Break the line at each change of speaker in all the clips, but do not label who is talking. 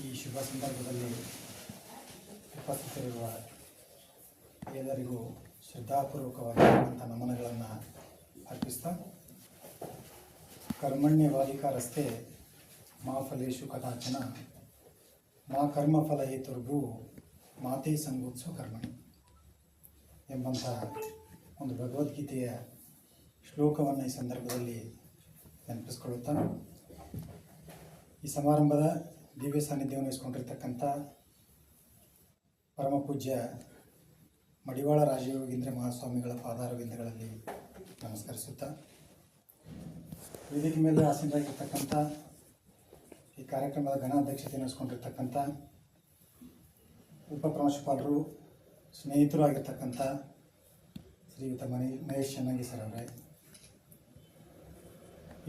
ಈ ಶುಭ ಸಂದರ್ಭದಲ್ಲಿ ಉಪಸ್ಥಿತರಿರುವ ಎಲ್ಲರಿಗೂ ಶ್ರದ್ಧಾಪೂರ್ವಕವಾಗಿರುವಂಥ ನಮನಗಳನ್ನು ಅರ್ಪಿಸ್ತಾ ಕರ್ಮಣ್ಯವಾದಿಕ ರಸ್ತೆ ಮಾ ಫಲೇಶು ಕದಾಚನ, ಮಾ ಕರ್ಮಫಲ ಹೇತುರ್ಭು ಮಾತೆ ಸಂಗೋತ್ಸವ ಕರ್ಮಣಿ ಎಂಬಂಥ ಒಂದು ಭಗವದ್ಗೀತೆಯ ಶ್ಲೋಕವನ್ನು ಈ ಸಂದರ್ಭದಲ್ಲಿ ನೆನಪಿಸ್ಕೊಳ್ಳುತ್ತಾ, ಈ ಸಮಾರಂಭದ ದಿವ್ಯ ಸಾನ್ನಿಧ್ಯವನ್ನು ಇಸ್ಕೊಂಡಿರ್ತಕ್ಕಂಥ ಪರಮ ಪೂಜ್ಯ ಮಡಿವಾಳ ರಾಜಯೋಗೀಂದ್ರ ಮಹಾಸ್ವಾಮಿಗಳ ಪಾದಾರವಿಂದಗಳಲ್ಲಿ ನಮಸ್ಕರಿಸುತ್ತಾ, ವೇದಿಕೆ ಮೇಲೆ ಆಸೀನರಾಗಿರ್ತಕ್ಕಂಥ ಈ ಕಾರ್ಯಕ್ರಮದ ಘನಾಧ್ಯಕ್ಷತೆಯನ್ನು ವಹಿಸ್ಕೊಂಡಿರ್ತಕ್ಕಂಥ ಉಪಪ್ರಾಂಶುಪಾಲರು ಸ್ನೇಹಿತರು ಆಗಿರ್ತಕ್ಕಂಥ ಶ್ರೀಯುತ ಮನಿ, ಮಹೇಶ್ ಚೆನ್ನಾಗಿ ಸರ್ ಅವರೇ,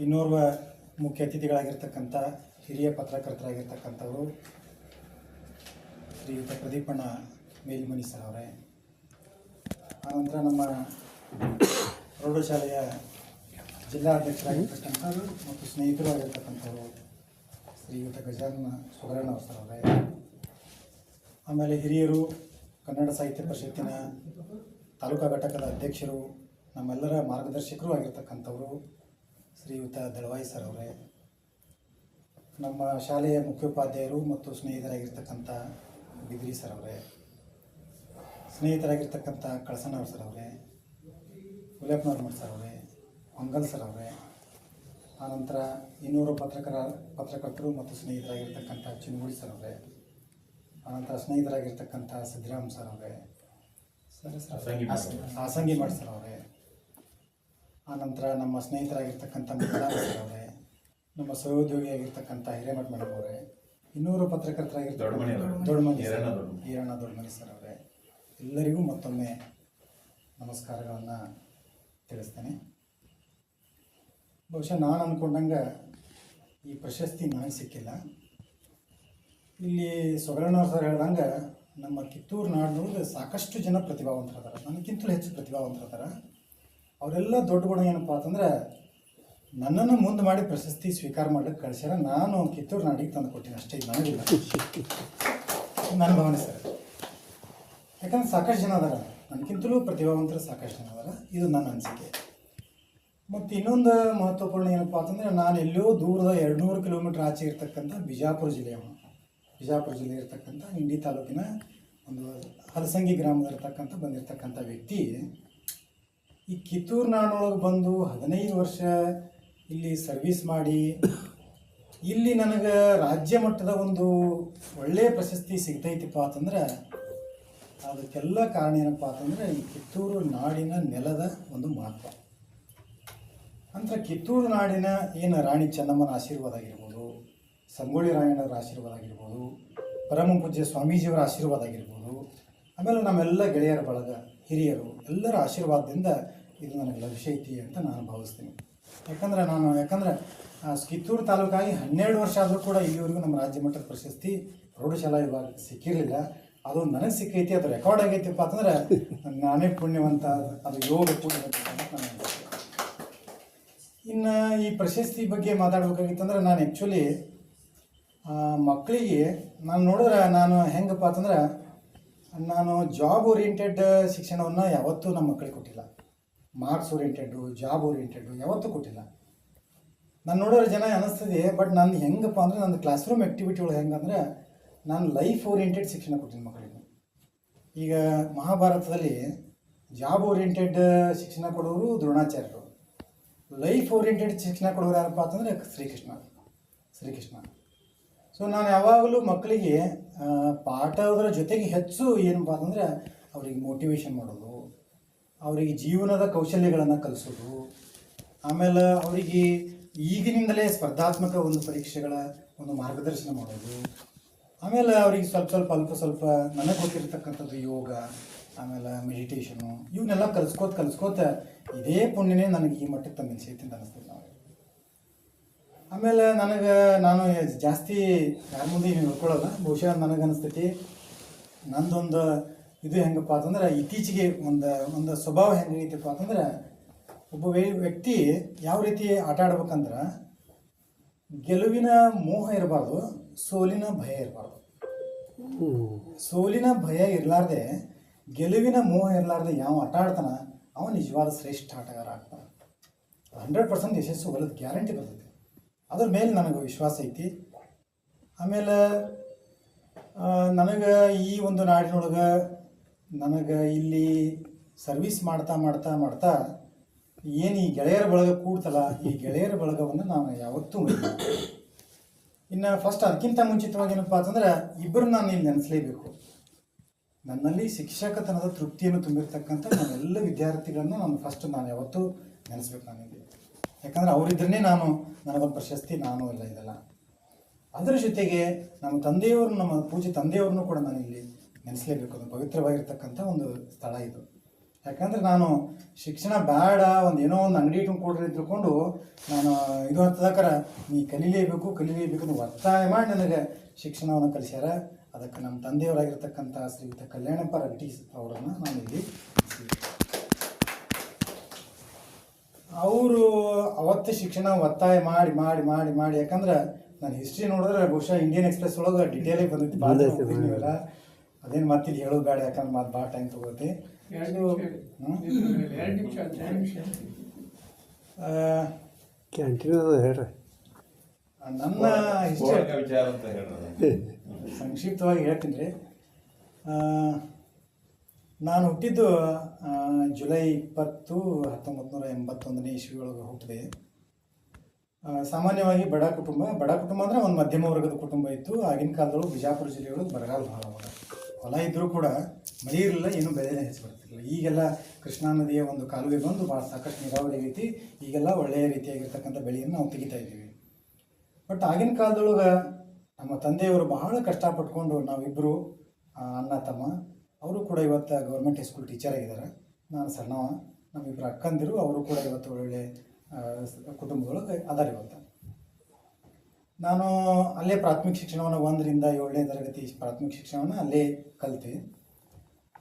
ಇನ್ನೋರ್ವ ಮುಖ್ಯ ಅತಿಥಿಗಳಾಗಿರ್ತಕ್ಕಂಥ ಹಿರಿಯ ಪತ್ರಕರ್ತರಾಗಿರ್ತಕ್ಕಂಥವರು ಶ್ರೀಯುತ ಪ್ರದೀಪಣ್ಣ ಮೇಲ್ಮನಿ ಸರ್ ಅವರೇ. ಆನಂತರ ನಮ್ಮ ಪ್ರೌಢಶಾಲೆಯ ಜಿಲ್ಲಾಧ್ಯಕ್ಷರಾಗಿರ್ತಕ್ಕಂಥವ್ರು ಮತ್ತು ಸ್ನೇಹಿತರು ಆಗಿರ್ತಕ್ಕಂಥವ್ರು ಶ್ರೀಯುತ ಗಜಾನನ ಅವ್ರು ಸರ್ ಅವರೇ. ಆಮೇಲೆ ಹಿರಿಯರು ಕನ್ನಡ ಸಾಹಿತ್ಯ ಪರಿಷತ್ತಿನ ತಾಲೂಕಾ ಘಟಕದ ಅಧ್ಯಕ್ಷರು, ನಮ್ಮೆಲ್ಲರ ಮಾರ್ಗದರ್ಶಕರು ಆಗಿರ್ತಕ್ಕಂಥವರು ಶ್ರೀಯುತ ದಳವಾಯಿ ಸರ್ ಅವರೇ. ನಮ್ಮ ಶಾಲೆಯ ಮುಖ್ಯೋಪಾಧ್ಯಾಯರು ಮತ್ತು ಸ್ನೇಹಿತರಾಗಿರ್ತಕ್ಕಂಥ ಬಿದ್ರಿ ಸರ್ ಅವರೇ ಸ್ನೇಹಿತರಾಗಿರ್ತಕ್ಕಂಥ ಕಳಸನವ್ರ ಸರ್ ಅವರೇ ಗುಲಾಬ್ನವ್ರ ಮಠ ಸರ್ ಅವರೇ ಮಂಗಲ್ ಸರ್ ಅವರೇ ಆನಂತರ ಇನ್ನೂರು ಪತ್ರಕರ ಪತ್ರಕರ್ತರು ಮತ್ತು ಸ್ನೇಹಿತರಾಗಿರ್ತಕ್ಕಂಥ ಚಿನ್ಗುಡಿ ಸರ್ ಅವರೇ ಆನಂತರ ಸ್ನೇಹಿತರಾಗಿರ್ತಕ್ಕಂಥ ಸಿದ್ದರಾಮ್ ಸರ್ ಅವರೇ ಸರಿ ಸರ್
ಆಸಂಗಿ
ಮಾಡಿ ಸರ್ ಅವರೇ ಆನಂತರ ನಮ್ಮ ಸ್ನೇಹಿತರಾಗಿರ್ತಕ್ಕಂಥ ಸರ್ ಅವರೇ ನಮ್ಮ ಸಹೋದ್ಯೋಗಿಯಾಗಿರ್ತಕ್ಕಂಥ ಹಿರೇಮಠ ಮೇಡಮ್ ಅವರೇ. ಇನ್ನೂರು ಪತ್ರಕರ್ತರಾಗಿರ್ತಾರೆ ದೊಡ್ಡಮನಿ.
ಈರಣ್ಣ ದೊಡ್ಡಮನಿ.
ಸರ್ ಅವರೇ. ಎಲ್ಲರಿಗೂ ಮತ್ತೊಮ್ಮೆ ನಮಸ್ಕಾರಗಳನ್ನು ತಿಳಿಸ್ತೇನೆ. ಬಹುಶಃ ನಾನು ಅಂದ್ಕೊಂಡಂಗೆ ಈ ಪ್ರಶಸ್ತಿ ನನಗೆ ಸಿಕ್ಕಿಲ್ಲ. ಇಲ್ಲಿ ಸೊಗರಣ್ಣವ್ರ ಸರ್ ಹೇಳ್ದಂಗೆ ನಮ್ಮ ಕಿತ್ತೂರು ನಾಡಿನೊಳಗೆ ಸಾಕಷ್ಟು ಜನ ಪ್ರತಿಭಾವಂತರದಾರ ನನಗಿಂತಲೂ ಹೆಚ್ಚು ಪ್ರತಿಭಾವಂತರದಾರ. ಅವರೆಲ್ಲ ದೊಡ್ಡ ಗುಣ ಏನಪ್ಪ ಅಂತಂದ್ರೆ ನನ್ನನ್ನು ಮುಂದೆ ಮಾಡಿ ಪ್ರಶಸ್ತಿ ಸ್ವೀಕಾರ ಮಾಡ್ಲಿಕ್ಕೆ ಕಳಿಸ್ಯಾರ. ನಾನು ಕಿತ್ತೂರು ನಾಡಿಗೆ ತಂದು ಕೊಟ್ಟಿನಿ ಅಷ್ಟೇ, ಇದು ನನಗಿಲ್ಲ ನನ್ನ ಭಾವನೆ ಸರ್ ಯಾಕಂದ್ರೆ ಸಾಕಷ್ಟು ಜನ ಅದಾರ. ನನಗಿಂತಲೂ ಪ್ರತಿಭಾವಂತರು ಸಾಕಷ್ಟು ಜನ ಅದಾರ. ಇದು ನನ್ನ ಅನಿಸಿಕೆ. ಮತ್ತು ಇನ್ನೊಂದು ಮಹತ್ವಪೂರ್ಣ ಏನಪ್ಪ ಅಂತಂದರೆ, ನಾನು ಎಲ್ಲೋ ದೂರದ ಎರಡು ನೂರು ಕಿಲೋಮೀಟ್ರ್ ಆಚೆ ಇರ್ತಕ್ಕಂಥ ಬಿಜಾಪುರ ಜಿಲ್ಲೆಯವನು ಬಿಜಾಪುರ ಜಿಲ್ಲೆ ಇರ್ತಕ್ಕಂಥ ಇಂಡಿ ತಾಲೂಕಿನ ಒಂದು ಹಲಸಂಗಿ ಗ್ರಾಮದಲ್ಲಿರ್ತಕ್ಕಂಥ, ಬಂದಿರತಕ್ಕಂಥ ವ್ಯಕ್ತಿ. ಈ ಕಿತ್ತೂರು ನಾಡೊಳಗೆ ಬಂದು ಹದಿನೈದು ವರ್ಷ ಇಲ್ಲಿ ಸರ್ವಿಸ್ ಮಾಡಿ, ಇಲ್ಲಿ ನನಗೆ ರಾಜ್ಯ ಮಟ್ಟದ ಒಂದು ಒಳ್ಳೆಯ ಪ್ರಶಸ್ತಿ ಸಿಗ್ತೈತಿಪ್ಪ ಅಂತಂದ್ರೆ, ಅದಕ್ಕೆಲ್ಲ ಕಾರಣ ಏನಪ್ಪ ಅಂತಂದರೆ ಈ ಕಿತ್ತೂರು ನಾಡಿನ ನೆಲದ ಒಂದು ಮಹತ್ವ. ಅಂದ್ರೆ ಕಿತ್ತೂರು ನಾಡಿನ ಏನು ರಾಣಿ ಚೆನ್ನಮ್ಮನ ಆಶೀರ್ವಾದ ಆಗಿರ್ಬೋದು, ಸಂಗೊಳ್ಳಿ ರಾಯಣ್ಣವರ ಆಶೀರ್ವಾದ ಆಗಿರ್ಬೋದು, ಪರಮ ಪೂಜ್ಯ ಸ್ವಾಮೀಜಿಯವರ ಆಶೀರ್ವಾದ ಆಗಿರ್ಬೋದು, ಆಮೇಲೆ ನಮ್ಮೆಲ್ಲ ಗೆಳೆಯರ ಬಳಗ, ಹಿರಿಯರು ಎಲ್ಲರ ಆಶೀರ್ವಾದದಿಂದ ಇದು ನನಗೆ ಲಭಿಸೈತಿ ಅಂತ ನಾನು ಭಾವಿಸ್ತೀನಿ. ಯಾಕಂದ್ರೆ ನಾನು, ಯಾಕಂದ್ರೆ ಕಿತ್ತೂರು ತಾಲೂಕಾಗಿ ಹನ್ನೆರಡು ವರ್ಷ ಆದರೂ ಕೂಡ ಇಲ್ಲಿವರೆಗೂ ನಮ್ಮ ರಾಜ್ಯ ಮಟ್ಟದ ಪ್ರಶಸ್ತಿ ಪ್ರೌಢಶಾಲಾ ಇವಾಗ ಸಿಕ್ಕಿರಲಿಲ್ಲ ಅದು ನನಗೆ ಸಿಕ್ಕೈತಿ, ಅದು ರೆಕಾರ್ಡ್ ಆಗೈತಿಪ್ಪ ಅಂತಂದ್ರೆ ನಾನೇ ಪುಣ್ಯವಂತ, ಅದು ಯೋಗ ಅನ್ಸುತ್ತೆ. ಇನ್ನು ಈ ಪ್ರಶಸ್ತಿ ಬಗ್ಗೆ ಮಾತಾಡ್ಬೇಕಾಗಿತ್ತಂದ್ರೆ ನಾನು ಆ್ಯಕ್ಚುಲಿ ಮಕ್ಕಳಿಗೆ ನಾನು ನೋಡಿದ್ರೆ ನಾನು ಹೆಂಗಪ್ಪ ಅಂತಂದ್ರೆ, ನಾನು ಜಾಬ್ ಓರಿಯೆಂಟೆಡ್ ಶಿಕ್ಷಣವನ್ನು ಯಾವತ್ತೂ ನಮ್ಮ ಮಕ್ಕಳಿಗೆ ಕೊಟ್ಟಿಲ್ಲ ಮಾರ್ಕ್ಸ್ ಓರಿಯೆಂಟೆಡು ಜಾಬ್ ಓರಿಯೆಂಟೆಡು ಯಾವತ್ತೂ ಕೊಟ್ಟಿಲ್ಲ. ನಾನು ನೋಡೋರು ಜನ ಅನಿಸ್ತಿದೆ ಬಟ್ ನಾನು ಹೆಂಗಪ್ಪ ಅಂದರೆ ನನ್ನ ಕ್ಲಾಸ್ ರೂಮ್ ಆ್ಯಕ್ಟಿವಿಟಿಗಳು ಹೆಂಗಂದ್ರೆ ನಾನು ಲೈಫ್ ಓರಿಯೆಂಟೆಡ್ ಶಿಕ್ಷಣ ಕೊಟ್ಟಿನಿ ಮಕ್ಕಳಿಗೆ ಈಗ ಮಹಾಭಾರತದಲ್ಲಿ ಜಾಬ್ ಓರಿಯೆಂಟೆಡ್ ಶಿಕ್ಷಣ ಕೊಡೋರು ದ್ರೋಣಾಚಾರ್ಯರು. ಲೈಫ್ ಓರಿಯೆಂಟೆಡ್ ಶಿಕ್ಷಣ ಕೊಡೋರು ಯಾರಪ್ಪ ಅಂತಂದರೆ ಶ್ರೀಕೃಷ್ಣ ಶ್ರೀಕೃಷ್ಣ. ಸೊ ನಾನು ಯಾವಾಗಲೂ ಮಕ್ಕಳಿಗೆ ಪಾಠದ್ರ ಪಾಠದ ಜೊತೆಗೆ ಹೆಚ್ಚು ಏನಪ್ಪ ಅಂತಂದರೆ ಅವರಿಗೆ ಮೋಟಿವೇಶನ್ ಮಾಡೋದು ಅವರಿಗೆ ಜೀವನದ ಕೌಶಲ್ಯಗಳನ್ನು ಕಲಿಸೋದು, ಆಮೇಲೆ ಅವರಿಗೆ ಈಗಿನಿಂದಲೇ ಸ್ಪರ್ಧಾತ್ಮಕ ಒಂದು ಪರೀಕ್ಷೆಗಳ ಒಂದು ಮಾರ್ಗದರ್ಶನ ಮಾಡೋದು, ಆಮೇಲೆ ಅವರಿಗೆ ಸ್ವಲ್ಪ ಸ್ವಲ್ಪ ಅಲ್ಪ ಸ್ವಲ್ಪ ನನಗೆ ಗೊತ್ತಿರತಕ್ಕಂಥದ್ದು ಯೋಗ, ಆಮೇಲೆ ಮೆಡಿಟೇಷನು ಇವನ್ನೆಲ್ಲ ಕಲಿಸ್ಕೋತ ಕಲಿಸ್ಕೋತ ಇದೇ ಪುಣ್ಯನೇ ನನಗೆ ಈ ಮಟ್ಟಕ್ಕೆ ತಮ್ಮ ಅಂತ ಅನಿಸ್ತದೆ ನಾವು. ಆಮೇಲೆ ನನಗೆ ನಾನು ಜಾಸ್ತಿ ಯಾರ ಮುಂದೆ ಹೇಳ್ಕೊಳ್ಳಲ್ಲ ಬಹುಶಃ ನನಗೆ ಅನಿಸ್ತೈತಿ. ನಂದೊಂದು ಇದು ಹೆಂಗಪ್ಪ ಅಂತಂದ್ರೆ ಇತ್ತೀಚೆಗೆ ಒಂದು ಒಂದು ಸ್ವಭಾವ ಹೆಂಗೈತಪ್ಪ ಅಂತಂದ್ರೆ ಒಬ್ಬ ವ್ಯ- ವ್ಯಕ್ತಿ ಯಾವ ರೀತಿ ಆಟ ಆಡ್ಬೇಕಂದ್ರೆ ಗೆಲುವಿನ ಮೋಹ ಇರಬಾರ್ದು, ಸೋಲಿನ ಭಯ ಇರಬಾರ್ದು. ಸೋಲಿನ ಭಯ ಇರಲಾರ್ದೆ, ಗೆಲುವಿನ ಮೋಹ ಇರಲಾರ್ದೆ ಯಾವ ಆಟ ಆಡ್ತಾನ, ಅವ ನಿಜವಾದ ಶ್ರೇಷ್ಠ ಆಟಗಾರ ಆಗ್ತಾನೆ. ಹಂಡ್ರೆಡ್ ಪರ್ಸೆಂಟ್ ಯಶಸ್ಸು ಒಳ್ಳೆದು ಗ್ಯಾರಂಟಿ ಬರ್ತೈತಿ. ಅದ್ರ ಮೇಲೆ ನನಗೆ ವಿಶ್ವಾಸ ಐತಿ. ಆಮೇಲೆ ನನಗೆ ಈ ಒಂದು ನಾಡಿನೊಳಗೆ ನನಗೆ ಇಲ್ಲಿ ಸರ್ವಿಸ್ ಮಾಡ್ತಾ ಮಾಡ್ತಾ ಮಾಡ್ತಾ ಏನು ಈ ಗೆಳೆಯರ ಬಳಗ ಕೂಡ್ತಲ್ಲ, ಈ ಗೆಳೆಯರ ಬಳಗವನ್ನು ನಾನು ಯಾವತ್ತೂ. ಇನ್ನು ಫಸ್ಟ್ ಅದಕ್ಕಿಂತ ಮುಂಚಿತವಾಗಿ ಏನಪ್ಪ ಅಂತಂದ್ರೆ ಇಬ್ಬರು ನಾನು ಇಲ್ಲಿ ನೆನೆಸಲೇಬೇಕು. ನನ್ನಲ್ಲಿ ಶಿಕ್ಷಕತನದ ತೃಪ್ತಿಯನ್ನು ತುಂಬಿರ್ತಕ್ಕಂಥ ನಾನೆಲ್ಲ ವಿದ್ಯಾರ್ಥಿಗಳನ್ನು ನಾನು ಫಸ್ಟ್ ನಾನು ಯಾವತ್ತೂ ನೆನೆಸ್ಬೇಕು ನನಗೆ ಯಾಕಂದ್ರೆ ಅವರಿದ್ರೇ ನಾನು, ನನಗೊಂದು ಪ್ರಶಸ್ತಿ ನಾನು ಇಲ್ಲ ಇದೆಲ್ಲ. ಅದರ ಜೊತೆಗೆ ನಮ್ಮ ತಂದೆಯವರು, ನಮ್ಮ ಪೂಜೆ ತಂದೆಯವ್ರನ್ನೂ ಕೂಡ ನಾನು ಇಲ್ಲಿ ನೆನೆಸಲೇಬೇಕು ಅದು ಪವಿತ್ರವಾಗಿರ್ತಕ್ಕಂಥ ಒಂದು ಸ್ಥಳ ಇದು. ಯಾಕಂದ್ರೆ ನಾನು ಶಿಕ್ಷಣ ಬೇಡ ಒಂದು ಏನೋ ಒಂದು ಅಂಗಡಿ ಇಟ್ಕೊಂಡು ಕೊಡ್ರಿ ತಿಳ್ಕೊಂಡು ನಾನು ಇದು ಹತ್ತದಕ್ಕರ ನೀ ಕಲಿಲೇಬೇಕು ಕಲಿಲೇಬೇಕು ಅಂತ ಒತ್ತಾಯ ಮಾಡಿ ನನಗೆ ಶಿಕ್ಷಣವನ್ನು ಕಲಿಸ್ಯಾರ. ಅದಕ್ಕೆ ನಮ್ಮ ತಂದೆಯವರಾಗಿರ್ತಕ್ಕಂಥ ಶ್ರೀಯುತ ಕಲ್ಯಾಣಪ್ಪ ರೆಡ್ಡಿ ಅವರನ್ನು ನಾನು ಇಲ್ಲಿ ಅವರು ಅವತ್ತು ಶಿಕ್ಷಣ ಒತ್ತಾಯ ಮಾಡಿ ಮಾಡಿ ಮಾಡಿ ಮಾಡಿ. ಯಾಕಂದ್ರೆ ನಾನು ಹಿಸ್ಟ್ರಿ ನೋಡಿದ್ರೆ ಬಹುಶಃ ಇಂಡಿಯನ್ ಎಕ್ಸ್ಪ್ರೆಸ್ ಒಳಗೆ ಡಿಟೇಲಾಗಿ ಬಂದಿತ್ತು. ಭಾಳ ಅದೇನು ಮತ್ತಿಲ್ಲಿ ಹೇಳೋದು ಬೇಡ ಯಾಕಂದ್ರೆ ಮತ್ತೆ ಭಾಳ ಟೈಮ್ ತಗೋತಿ.
ಎರಡು ನಿಮಿಷ ಎರಡು ನಿಮಿಷ ಎರಡು
ಆ,
ಕ್ಯಾಂಟೀನ್ ಅದ ಹೇಳ್ರಿ.
ನನ್ನ ಹಿಸ್ಟ್ರಿ ಸಂಕ್ಷಿಪ್ತವಾಗಿ ಹೇಳ್ತೀನಿ ರೀ. ಆ, ನಾನು ಹುಟ್ಟಿದ್ದು ಜುಲೈ ಇಪ್ಪತ್ತು ಹತ್ತೊಂಬತ್ತು ನೂರ ಎಂಬತ್ತೊಂದನೇ ಇಸ್ವಿ ಒಳಗೆ ಹುಟ್ಟಿದೆ. ಆ, ಸಾಮಾನ್ಯವಾಗಿ ಬಡ ಕುಟುಂಬ ಬಡ ಕುಟುಂಬ ಅಂದರೆ ಒಂದು ಮಧ್ಯಮ ವರ್ಗದ ಕುಟುಂಬ ಇತ್ತು. ಆಗಿನ ಕಾಲದೊಳಗೆ ಬಿಜಾಪುರ ಜಿಲ್ಲೆಯೊಳಗೆ ಬರಗಾಲ ಭಾಳ ಅವಾಗ ಹೊಲ ಇದ್ದರೂ ಕೂಡ ಮಳೆ ಇರಲಿಲ್ಲ, ಏನು ಬೆಳೆನೇ ಹೆಚ್ಚು ಬರ್ತಿರಲಿಲ್ಲ ಈಗೆಲ್ಲ ಕೃಷ್ಣಾ ನದಿಯ ಒಂದು ಕಾಲುವೆ ಬಂದು ಭಾಳ ಸಾಕಷ್ಟು ನೀರಾವರಿ ರೀತಿ ಈಗೆಲ್ಲ ಒಳ್ಳೆಯ ರೀತಿಯಾಗಿರ್ತಕ್ಕಂಥ ಬೆಳೆಯನ್ನು ನಾವು ತೆಗಿತಾ ಇದ್ದೀವಿ. ಬಟ್ ಆಗಿನ ಕಾಲದೊಳಗೆ ನಮ್ಮ ತಂದೆಯವರು ಬಹಳ ಕಷ್ಟಪಟ್ಕೊಂಡು ನಾವಿಬ್ಬರು ಅಣ್ಣ, ತಮ್ಮ, ಅವರು ಕೂಡ ಇವತ್ತು ಗೌರ್ಮೆಂಟ್ ಹೈಸ್ಕೂಲ್ ಟೀಚರ್ ಆಗಿದ್ದಾರೆ. ನಾನು ಸಣ್ಣವ ನಮ್ಮಿಬ್ಬರು ಅಕ್ಕಂದಿರು, ಅವರು ಕೂಡ ಇವತ್ತು ಸ- ಕುಟುಂಬದೊಳಗೆ ಅದಾರ ಇವತ್ತು ನಾನು ಅಲ್ಲೇ ಪ್ರಾಥಮಿಕ ಶಿಕ್ಷಣವನ್ನು ಒಂದರಿಂದ ಏಳನೇ ತರಗತಿ ಪ್ರಾಥಮಿಕ ಶಿಕ್ಷಣವನ್ನು ಅಲ್ಲೇ ಕಲಿತೆ.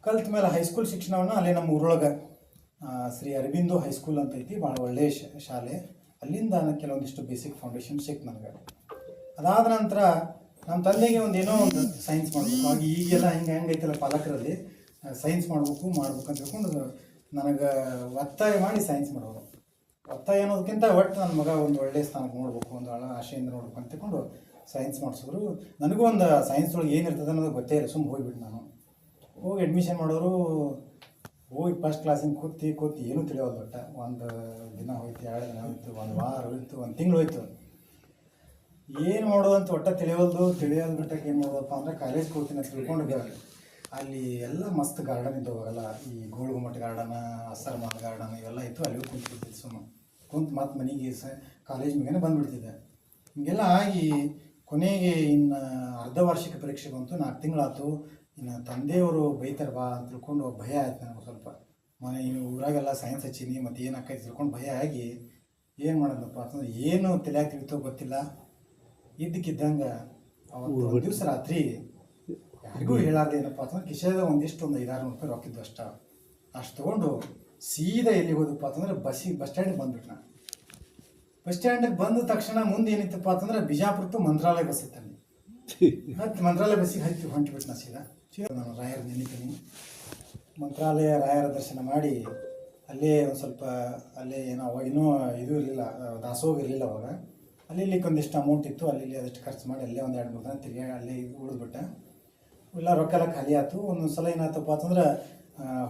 ಕಲ್ತ ಮೇಲೆ ಹೈಸ್ಕೂಲ್ ಶಿಕ್ಷಣವನ್ನು ಅಲ್ಲೇ ನಮ್ಮ ಊರೊಳಗೆ ಶ್ರೀ ಅರವಿಂದು ಹೈಸ್ಕೂಲ್ ಅಂತ ಐತಿ ಭಾಳ ಒಳ್ಳೆಯ ಶಾಲೆ. ಅಲ್ಲಿಂದ ಕೆಲವೊಂದಿಷ್ಟು ಬೇಸಿಕ್ ಫೌಂಡೇಶನ್ ಸಿಕ್ತು ನನಗೆ ಅದಾದ ನಂತರ ನಮ್ಮ ತಂದೆಗೆ ಒಂದು ಏನೋ ಒಂದು ಸೈನ್ಸ್ ಮಾಡಬೇಕು. ಹಾಗೆ ಈಗೆಲ್ಲ ಹಿಂಗೆ, ಹೆಂಗೈತಲ್ಲ ಪಾಲಕರಲ್ಲಿ ಸೈನ್ಸ್ ಮಾಡಬೇಕು, ಮಾಡ್ಬೇಕು ಅಂತ ಹೇಳ್ಕೊಂಡು ನನಗೆ ಒತ್ತಾಯ ಮಾಡಿ ಸೈನ್ಸ್ ಮಾಡೋರು ಒತ್ತಾಯ ಅನ್ನೋದಕ್ಕಿಂತ ಒಟ್ಟು ನನ್ನ ಮಗ ಒಂದು ಒಳ್ಳೆಯ ಸ್ಥಾನಕ್ಕೆ ನೋಡ್ಬೇಕು, ಒಂದು ಒಳ್ಳೆ ಆಶೆಯಿಂದ ನೋಡ್ಬೇಕು ಅಂತ ಸೈನ್ಸ್ ಮಾಡಿಸಿದ್ರು. ನನಗೂ ಒಂದು ಸೈನ್ಸ್ ಒಳಗೆ ಏನಿರ್ತದೆ ಅನ್ನೋದು ಗೊತ್ತೇ ಇಲ್ಲ ಸುಮ್ಮನೆ ಹೋಗಿಬಿಟ್ಟು ನಾನು. ಹೋಗಿ ಅಡ್ಮಿಷನ್ ಮಾಡೋರು ಹೋಗಿ ಫಸ್ಟ್ ಕ್ಲಾಸಿಂದ ಕೂತಿ ಕೂತಿ ಏನೂ ತಿಳಿಯೋದು ಒಟ್ಟ. ಒಂದು ದಿನ ಹೋಯ್ತು, ಎರಡು ದಿನ ಹೋಯ್ತು, ಒಂದು ವಾರ ಹೋಯ್ತು, ಒಂದು ತಿಂಗಳು ಹೋಯ್ತು. ಏನು ಮಾಡೋದು ಅಂತ ಒಟ್ಟ ತಿಳಿಯೋದು ತಿಳಿಯೋದು ಬಿಟ್ಟಕ್ಕೆ ಏನು ಮಾಡೋದಪ್ಪ ಅಂದ್ರೆ ಕಾಲೇಜ್ ಕೂತಿನ ತಿಳ್ಕೊಂಡು ಅಲ್ಲಿ ಎಲ್ಲ ಮಸ್ತ್ ಗಾರ್ಡನ್ ಇದ್ದವಾಗಲ್ಲ ಈ ಗೋಳ್ಗುಮಟ್ ಗಾರ್ಡನ್ ಅಸರ್ಮಾಲ್ ಗಾರ್ಡನ್ ಇವೆಲ್ಲ ಇತ್ತು ಅಲ್ಲಿ ಹೋಗಿ ಸುಮ್ಮನೆ ಸುಮ್ಮ ಕುಂತು ಮತ್ತೆ ಮನೆಗೆ ಸ ಕಾಲೇಜ್ ಮೇಗೇನೆ ಬಂದುಬಿಡ್ತಿದ್ದೆ ಹೀಗೆಲ್ಲ ಆಗಿ ಕೊನೆಗೆ ಇನ್ನು ಅರ್ಧ ವಾರ್ಷಿಕ ಪರೀಕ್ಷೆ ಬಂತು ನಾಲ್ಕು ತಿಂಗಳಾಯ್ತು. ಇನ್ನು ತಂದೆಯವರು ಬೈತಾರೆ ಬಾ ಅಂತ ತಿಳ್ಕೊಂಡು ಭಯ ಆಯ್ತು ನನಗೆ ಸ್ವಲ್ಪ. ಮನೆ ಇನ್ನು ಊರಾಗೆಲ್ಲ ಸೈನ್ಸ್ ಹಚ್ಚೀನಿ ಮತ್ತು ಏನು ಆಕೈತಿ ತಿಳ್ಕೊಂಡು ಭಯ ಆಗಿ ಏನು ಮಾಡೋದಪ್ಪ ಅಂತಂದ್ರೆ ಏನು ತಲೆಯಾಗಿ ತಿಳಿತೋ ಗೊತ್ತಿಲ್ಲ. ಇದ್ದಕ್ಕಿದ್ದಂಗೆ ಅವತ್ತು ಒಂದು ದಿವಸ ರಾತ್ರಿ ಯಾರಿಗೂ ಹೇಳಾರ್ದು ಏನಪ್ಪ ಅಂತಂದ್ರೆ ಕಿಶೆದ ಒಂದಿಷ್ಟು ಒಂದು ಐದಾರು ನೂರು ರೂಪಾಯಿ ರೊಕ್ಕಿದ್ದು ಅಷ್ಟ ಅಷ್ಟು ತೊಗೊಂಡು ಸೀದಾ ಎಲ್ಲಿ ಹೋದಪ್ಪ ಅಂತಂದ್ರೆ ಬಸ್ಸಿಗೆ ಬಸ್ ಸ್ಟ್ಯಾಂಡಿಗೆ ಬಂದ್ಬಿಟ್ಟು ನಾನು ಬಸ್ ಸ್ಟ್ಯಾಂಡಿಗೆ ಬಂದ ತಕ್ಷಣ ಮುಂದೆ ಏನಿತ್ತಪ್ಪ ಅಂತಂದ್ರೆ ಬಿಜಾಪುರ ಟು ಮಂತ್ರಾಲಯ ಬಸ್ ಇತ್ತು ಅಲ್ಲಿ. ಮತ್ತು ಮಂತ್ರಾಲಯ ಬಸ್ಸಿಗೆ ಹತ್ತಿ ಹೊಂಟಿಬಿಟ್ಟು ನಾ ಸೀದಾ. ಸೀದಾ ನಾನು ರಾಯರ ನೆನಿತೀನಿ. ಮಂತ್ರಾಲಯ ರಾಯರ ದರ್ಶನ ಮಾಡಿ ಅಲ್ಲೇ ಒಂದು ಸ್ವಲ್ಪ ಅಲ್ಲೇ ಏನೋ ಅವಾಗಿನೂ ಇನ್ನೂ ಇದು ಇರಲಿಲ್ಲ ದಾಸೋಗ ಇರಲಿಲ್ಲ ಅವಾಗ. ಅಲ್ಲಿ ಇಲ್ಲಿಗೆ ಒಂದಿಷ್ಟು ಅಮೌಂಟ್ ಇತ್ತು ಅಲ್ಲಿ ಇಲ್ಲಿ ಅದಷ್ಟು ಖರ್ಚು ಮಾಡಿ ಅಲ್ಲೇ ಒಂದು ಎರಡು ಮೂರು ದಿನ ತಿರುಗಿ ಅಲ್ಲೇ ಉಳಿದ್ಬಿಟ್ಟೆ. ಇಲ್ಲ ರೊಕ್ಕ ಎಲ್ಲ ಖಾಲಿ ಆಯ್ತು. ಒಂದೊಂದು ಸಲ ಏನಾಯ್ತಪ್ಪ ಅಂತಂದ್ರೆ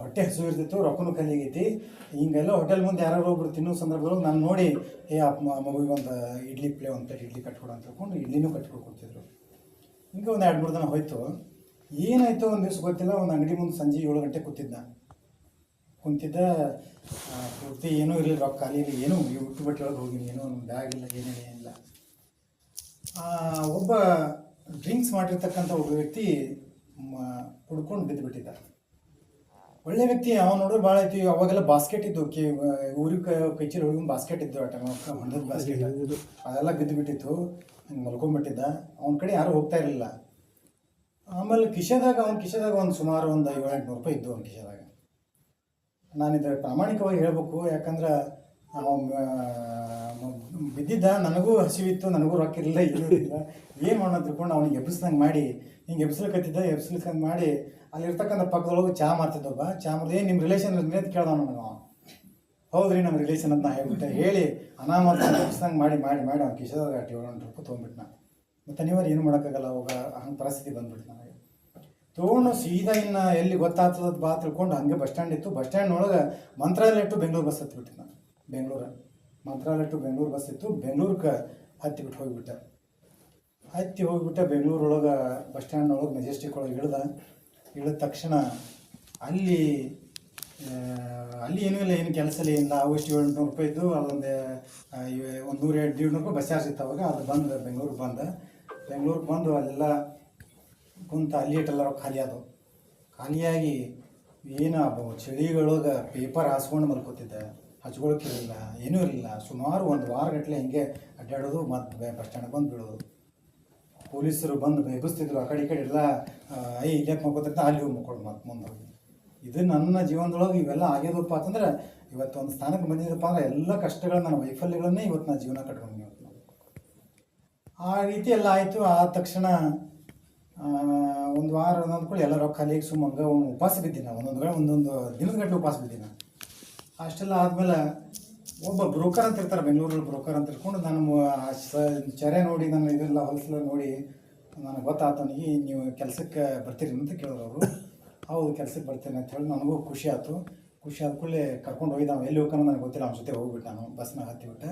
ಹೊಟ್ಟೆ ಹಸು ಇರ್ತಿತ್ತು, ರೊಕ್ಕನೂ ಕಲಿಯಾಗೈತಿ ಹಿಂಗೆಲ್ಲ ಹೋಟೆಲ್ ಮುಂದೆ ಯಾರು ಒಬ್ರು ತಿನ್ನೋ ಸಂದರ್ಭದೊಳಗೆ ನಾನು ನೋಡಿ, ಏ ಅಪ್ಪ ಮಗುವಿಗೆ ಒಂದು ಇಡ್ಲಿ ಪ್ಲೇ ಒಂದು ಪ್ಲೇಟ್ ಇಡ್ಲಿ ಕಟ್ಕೊಡು ಅಂತ ತಿಳ್ಕೊಂಡು ಇಡ್ಲಿನೂ ಕಟ್ಕೊಡ್ಕೊಡ್ತಿದ್ರು ಹಿಂಗೆ ಒಂದು ಎರಡು ಮೂರು ದಿನ ಹೋಯ್ತು. ಏನಾಯಿತು ಒಂದು ದಿವಸ ಗೊತ್ತಿಲ್ಲ, ಒಂದು ಅಂಗಡಿ ಮುಂದೆ ಸಂಜೆ ಏಳು ಗಂಟೆ ಕೂತಿದ್ದ ಕುಂತಿದ್ದ ಪೂರ್ತಿ ಏನೂ ಇರಲಿಲ್ಲ, ರೊಕ್ಕ ಖಾಲಿ ಇಲ್ಲ, ಏನೂ ಹುಟ್ಟು ಬಟ್ಟೆ ಒಳಗೆ ಹೋಗಿನಿ ಏನೂ ಬ್ಯಾಗ್ ಇಲ್ಲ ಏನಿಲ್ಲ ಏನಿಲ್ಲ ಒಬ್ಬ ಡ್ರಿಂಕ್ಸ್ ಮಾಡಿರ್ತಕ್ಕಂಥ ಒಬ್ಬ ವ್ಯಕ್ತಿ ಕುಡ್ಕೊಂಡು ಬಿದ್ದುಬಿಟ್ಟಿದ್ದ ಒಳ್ಳೆ ವ್ಯಕ್ತಿ ಅವ ನೋಡಿದ್ರೆ ಭಾಳ ಐತಿ ಅವಾಗೆಲ್ಲ ಬಾಸ್ಕೆಟ್ ಇದ್ದು ಕಿ ಊರಿಗೆ ಕಚೇರಿ ಹೋಗಿ ಬಾಸ್ಕೆಟ್ ಇದ್ದು ಆ ಟೈಮ್ ಬಾಸ್ಕೆಟ್ ಅದೆಲ್ಲ ಬಿದ್ದು ಬಿಟ್ಟಿತ್ತು ಹಿಂಗೆ ಮಲ್ಕೊಂಡ್ಬಿಟ್ಟಿದ್ದ ಅವನ ಕಡೆ ಯಾರು ಹೋಗ್ತಾ ಇರಲಿಲ್ಲ. ಆಮೇಲೆ ಕಿಶೆದಾಗ, ಅವ್ನ ಕಿಶೆದಾಗ ಒಂದು ಸುಮಾರು ಒಂದು ಏಳು ಎಂಟುನೂರು ರೂಪಾಯಿ ಇದ್ದು ಅವ್ನ ಕಿಶೆದಾಗ. ನಾನಿದು ಪ್ರಾಮಾಣಿಕವಾಗಿ ಹೇಳ್ಬೇಕು. ಯಾಕಂದ್ರೆ ಬಿದ್ದಿದ್ದ, ನನಗೂ ಹಸಿವಿತ್ತು, ನನಗೂ ರೊಕ್ಕ ಇರಲಿಲ್ಲ ಇರಲಿಲ್ಲ. ಏನು ಮಾಡೋಣ ತಿಳ್ಕೊಂಡು ಅವ್ನಿಗೆ ಎಬ್ಬಿಸ್ದಂಗೆ ಮಾಡಿ, ಹಿಂಗೆ ಎಬ್ಸ್ಲಿಕ್ಕತ್ತಿದ್ದ ಎಬ್ಸ್ಲಿಕ್ಕಂಗೆ ಮಾಡಿ, ಅಲ್ಲಿರ್ತಕ್ಕಂಥ ಪಕ್ಕದೊಳಗೆ ಚಾ ಮಾಡ್ತಿದ್ದೊಬ್ಬ ಚಾ ಮಾಡಿದ ಏನು ನಿಮ್ಮ ರಿಲೇಷನ್ ಅಂತ ಕೇಳ್ದ ನನಗೆ ಹೌದ್ರಿ ನಮ್ಮ ರಿಲೇಷನ್ ಅಂತ ನಾ ಹೇಳ್ಬಿಟ್ಟೆ. ಹೇಳಿ ಅನಾಮತ್ ಎಬ್ಸ್ದಂಗೆ ಮಾಡಿ ಮಾಡಿ ಮಾಡಿ, ಅವ್ನು ಕಿಶದಾಗ ಏಳು ರೂಪಾಯಿ ತೊಗೊಂಡ್ಬಿಟ್ಟು ನಾನು ಮತ್ತು ನೀವರು ಏನು ಮಾಡೋಕ್ಕಾಗಲ್ಲ, ಅವಾಗ ಹಂಗೆ ಪರಿಸ್ಥಿತಿ ಬಂದ್ಬಿಟ್ಟು ನನಗೆ. ತೊಗೊಂಡು ಸೀದಾ ಇನ್ನು ಎಲ್ಲಿ ಗೊತ್ತಾಗ್ತದ ಬಾ ತಿಳ್ಕೊಂಡು ಹಂಗೆ ಬಸ್ ಸ್ಟ್ಯಾಂಡ್ ಇತ್ತು. ಬಸ್ ಸ್ಟ್ಯಾಂಡ್ ಒಳಗೆ ಮಂತ್ರಾಲಯ ಇಟ್ಟು ಬೆಂಗಳೂರು ಬಸ್ ಹತ್ಬಿಟ್ಟೆ ನಾನು, ಬೆಂಗಳೂರು. ಮಂತ್ರಾಲಯ ಟು ಬೆಂಗಳೂರು ಬಸ್ ಇತ್ತು. ಬೆಂಗಳೂರಿಗೆ ಹತ್ತಿಬಿಟ್ಟು ಹೋಗಿಬಿಟ್ಟೆ. ಹತ್ತಿ ಹೋಗಿಬಿಟ್ಟೆ, ಬೆಂಗಳೂರೊಳಗೆ ಬಸ್ ಸ್ಟ್ಯಾಂಡ್ ಒಳಗೆ ಮೆಜೆಸ್ಟಿಕ್ ಒಳಗೆ ಇಳ್ದ, ಇಳಿದ ತಕ್ಷಣ ಅಲ್ಲಿ ಅಲ್ಲಿ ಏನೂ ಇಲ್ಲ, ಏನು ಕೆಲಸ ಇಲ್ಲ ಇಲ್ಲ ಆಗಸ್ಟ್ ಏಳ್ನೂರು ರೂಪಾಯಿ ಇದ್ದು ಅದೊಂದು ಒಂದು ನೂರ ಎರಡು ಏಳ್ನೂರು ರೂಪಾಯಿ ಬಸ್ ಚಾರ್ಜ್ ಇತ್ತು ಅವಾಗ. ಅದು ಬಂದು ಬೆಂಗಳೂರಿಗೆ ಬಂದ. ಬೆಂಗಳೂರಿಗೆ ಬಂದು ಅಲ್ಲೆಲ್ಲ ಕುಂತ ಅಲ್ಲಿ ಇಟ್ಟೆಲ್ಲ ಖಾಲಿ ಆದವು. ಖಾಲಿಯಾಗಿ ಏನು ಚಳಿಗಳೊಳಗೆ ಪೇಪರ್ ಹಾಸ್ಕೊಂಡು ಮಲ್ಕೋತಿದ್ದೆ. ಹಚ್ಕೊಳಕ್ಕಿರಲಿಲ್ಲ ಏನೂ ಇರಲಿಲ್ಲ. ಸುಮಾರು ಒಂದು ವಾರಗಟ್ಟಲೆ ಹಿಂಗೆ ಅಡ್ಡಾಡೋದು ಮತ್ತು ಬಸ್ ಸ್ಟ್ಯಾಂಡ್ ಬಂದು ಬೀಳೋದು. ಪೊಲೀಸರು ಬಂದು ಎಬ್ಬಿಸ್ತಿದ್ರು ಆ ಕಡೆ ಈ ಕಡೆ ಎಲ್ಲ ಐ ಇಲ್ಲಕ್ಕೆ ಮಕ್ಕೋತಿರ್ತ ಅಲ್ಲಿ ಹೋಗಿ ಮಕ್ಕಳು ಮತ್ತೆ ಮುಂದೆ ಇದು ನನ್ನ ಜೀವನದೊಳಗೆ ಇವೆಲ್ಲ ಆಗ್ಯದಪ್ಪ ಅಂತಂದ್ರೆ ಇವತ್ತು ಒಂದು ಸ್ಥಾನಕ್ಕೆ ಬಂದಿದ್ದಪ್ಪ ಅಂದ್ರೆ ಎಲ್ಲ ಕಷ್ಟಗಳನ್ನ ನನ್ನ ವೈಫಲ್ಯಗಳನ್ನೇ ಇವತ್ತು ನಾನು ಜೀವನ ಕಟ್ಕೊಂಡು ಇವತ್ತು. ಆ ರೀತಿ ಎಲ್ಲ ಆಯಿತು. ಆದ ತಕ್ಷಣ ಒಂದು ವಾರ ಅಂದ್ಕೊಳ್ಳಿ ಎಲ್ಲ ರೊಕ್ಕ ಸುಮ್ಮ ಸುಮ್ಮಂಗ ಉಪವಾಸ ಬಿದ್ದೀನಿ ಒಂದೊಂದು ಒಂದೊಂದು ದಿನದ ಗಂಟೆ ಉಪವಾಸ ಬಿದ್ದೀನಿ ಅಷ್ಟೆಲ್ಲ ಆದಮೇಲೆ ಒಬ್ಬ ಬ್ರೋಕರ್ ಅಂತ ಇರ್ತಾರೆ, ಬೆಂಗಳೂರಲ್ಲಿ ಬ್ರೋಕರ್ ಅಂತ ಇಟ್ಕೊಂಡು ನಾನು ಚರೆ ನೋಡಿ ನಾನು ಇದೆಲ್ಲ ಹೊಲಸಲ ನೋಡಿ ನನಗೆ ಗೊತ್ತಾಯ್ತು ನನಗೆ ನೀವು ಕೆಲಸಕ್ಕೆ ಬರ್ತೀರಿ ಅಂತ ಕೇಳಿದ್ರು ಅವರು. ಹೌದು, ಕೆಲಸಕ್ಕೆ ಬರ್ತೀನಿ ಅಂತ ಹೇಳಿ ನನಗೂ ಖುಷಿ ಆಯಿತು. ಖುಷಿ ಆದ ಕೂಡಲೇ ಕರ್ಕೊಂಡು ಹೋಗಿದ್ದ ಅವ್ನು. ಎಲ್ಲಿ ಹೋಗ್ಕೊಂಡು ನನಗೆ ಗೊತ್ತಿಲ್ಲ, ಅವ್ನ ಜೊತೆ ಹೋಗ್ಬಿಟ್ಟು ನಾನು ಬಸ್ನಾಗ ಹತ್ತಿಬಿಟ್ಟೆ.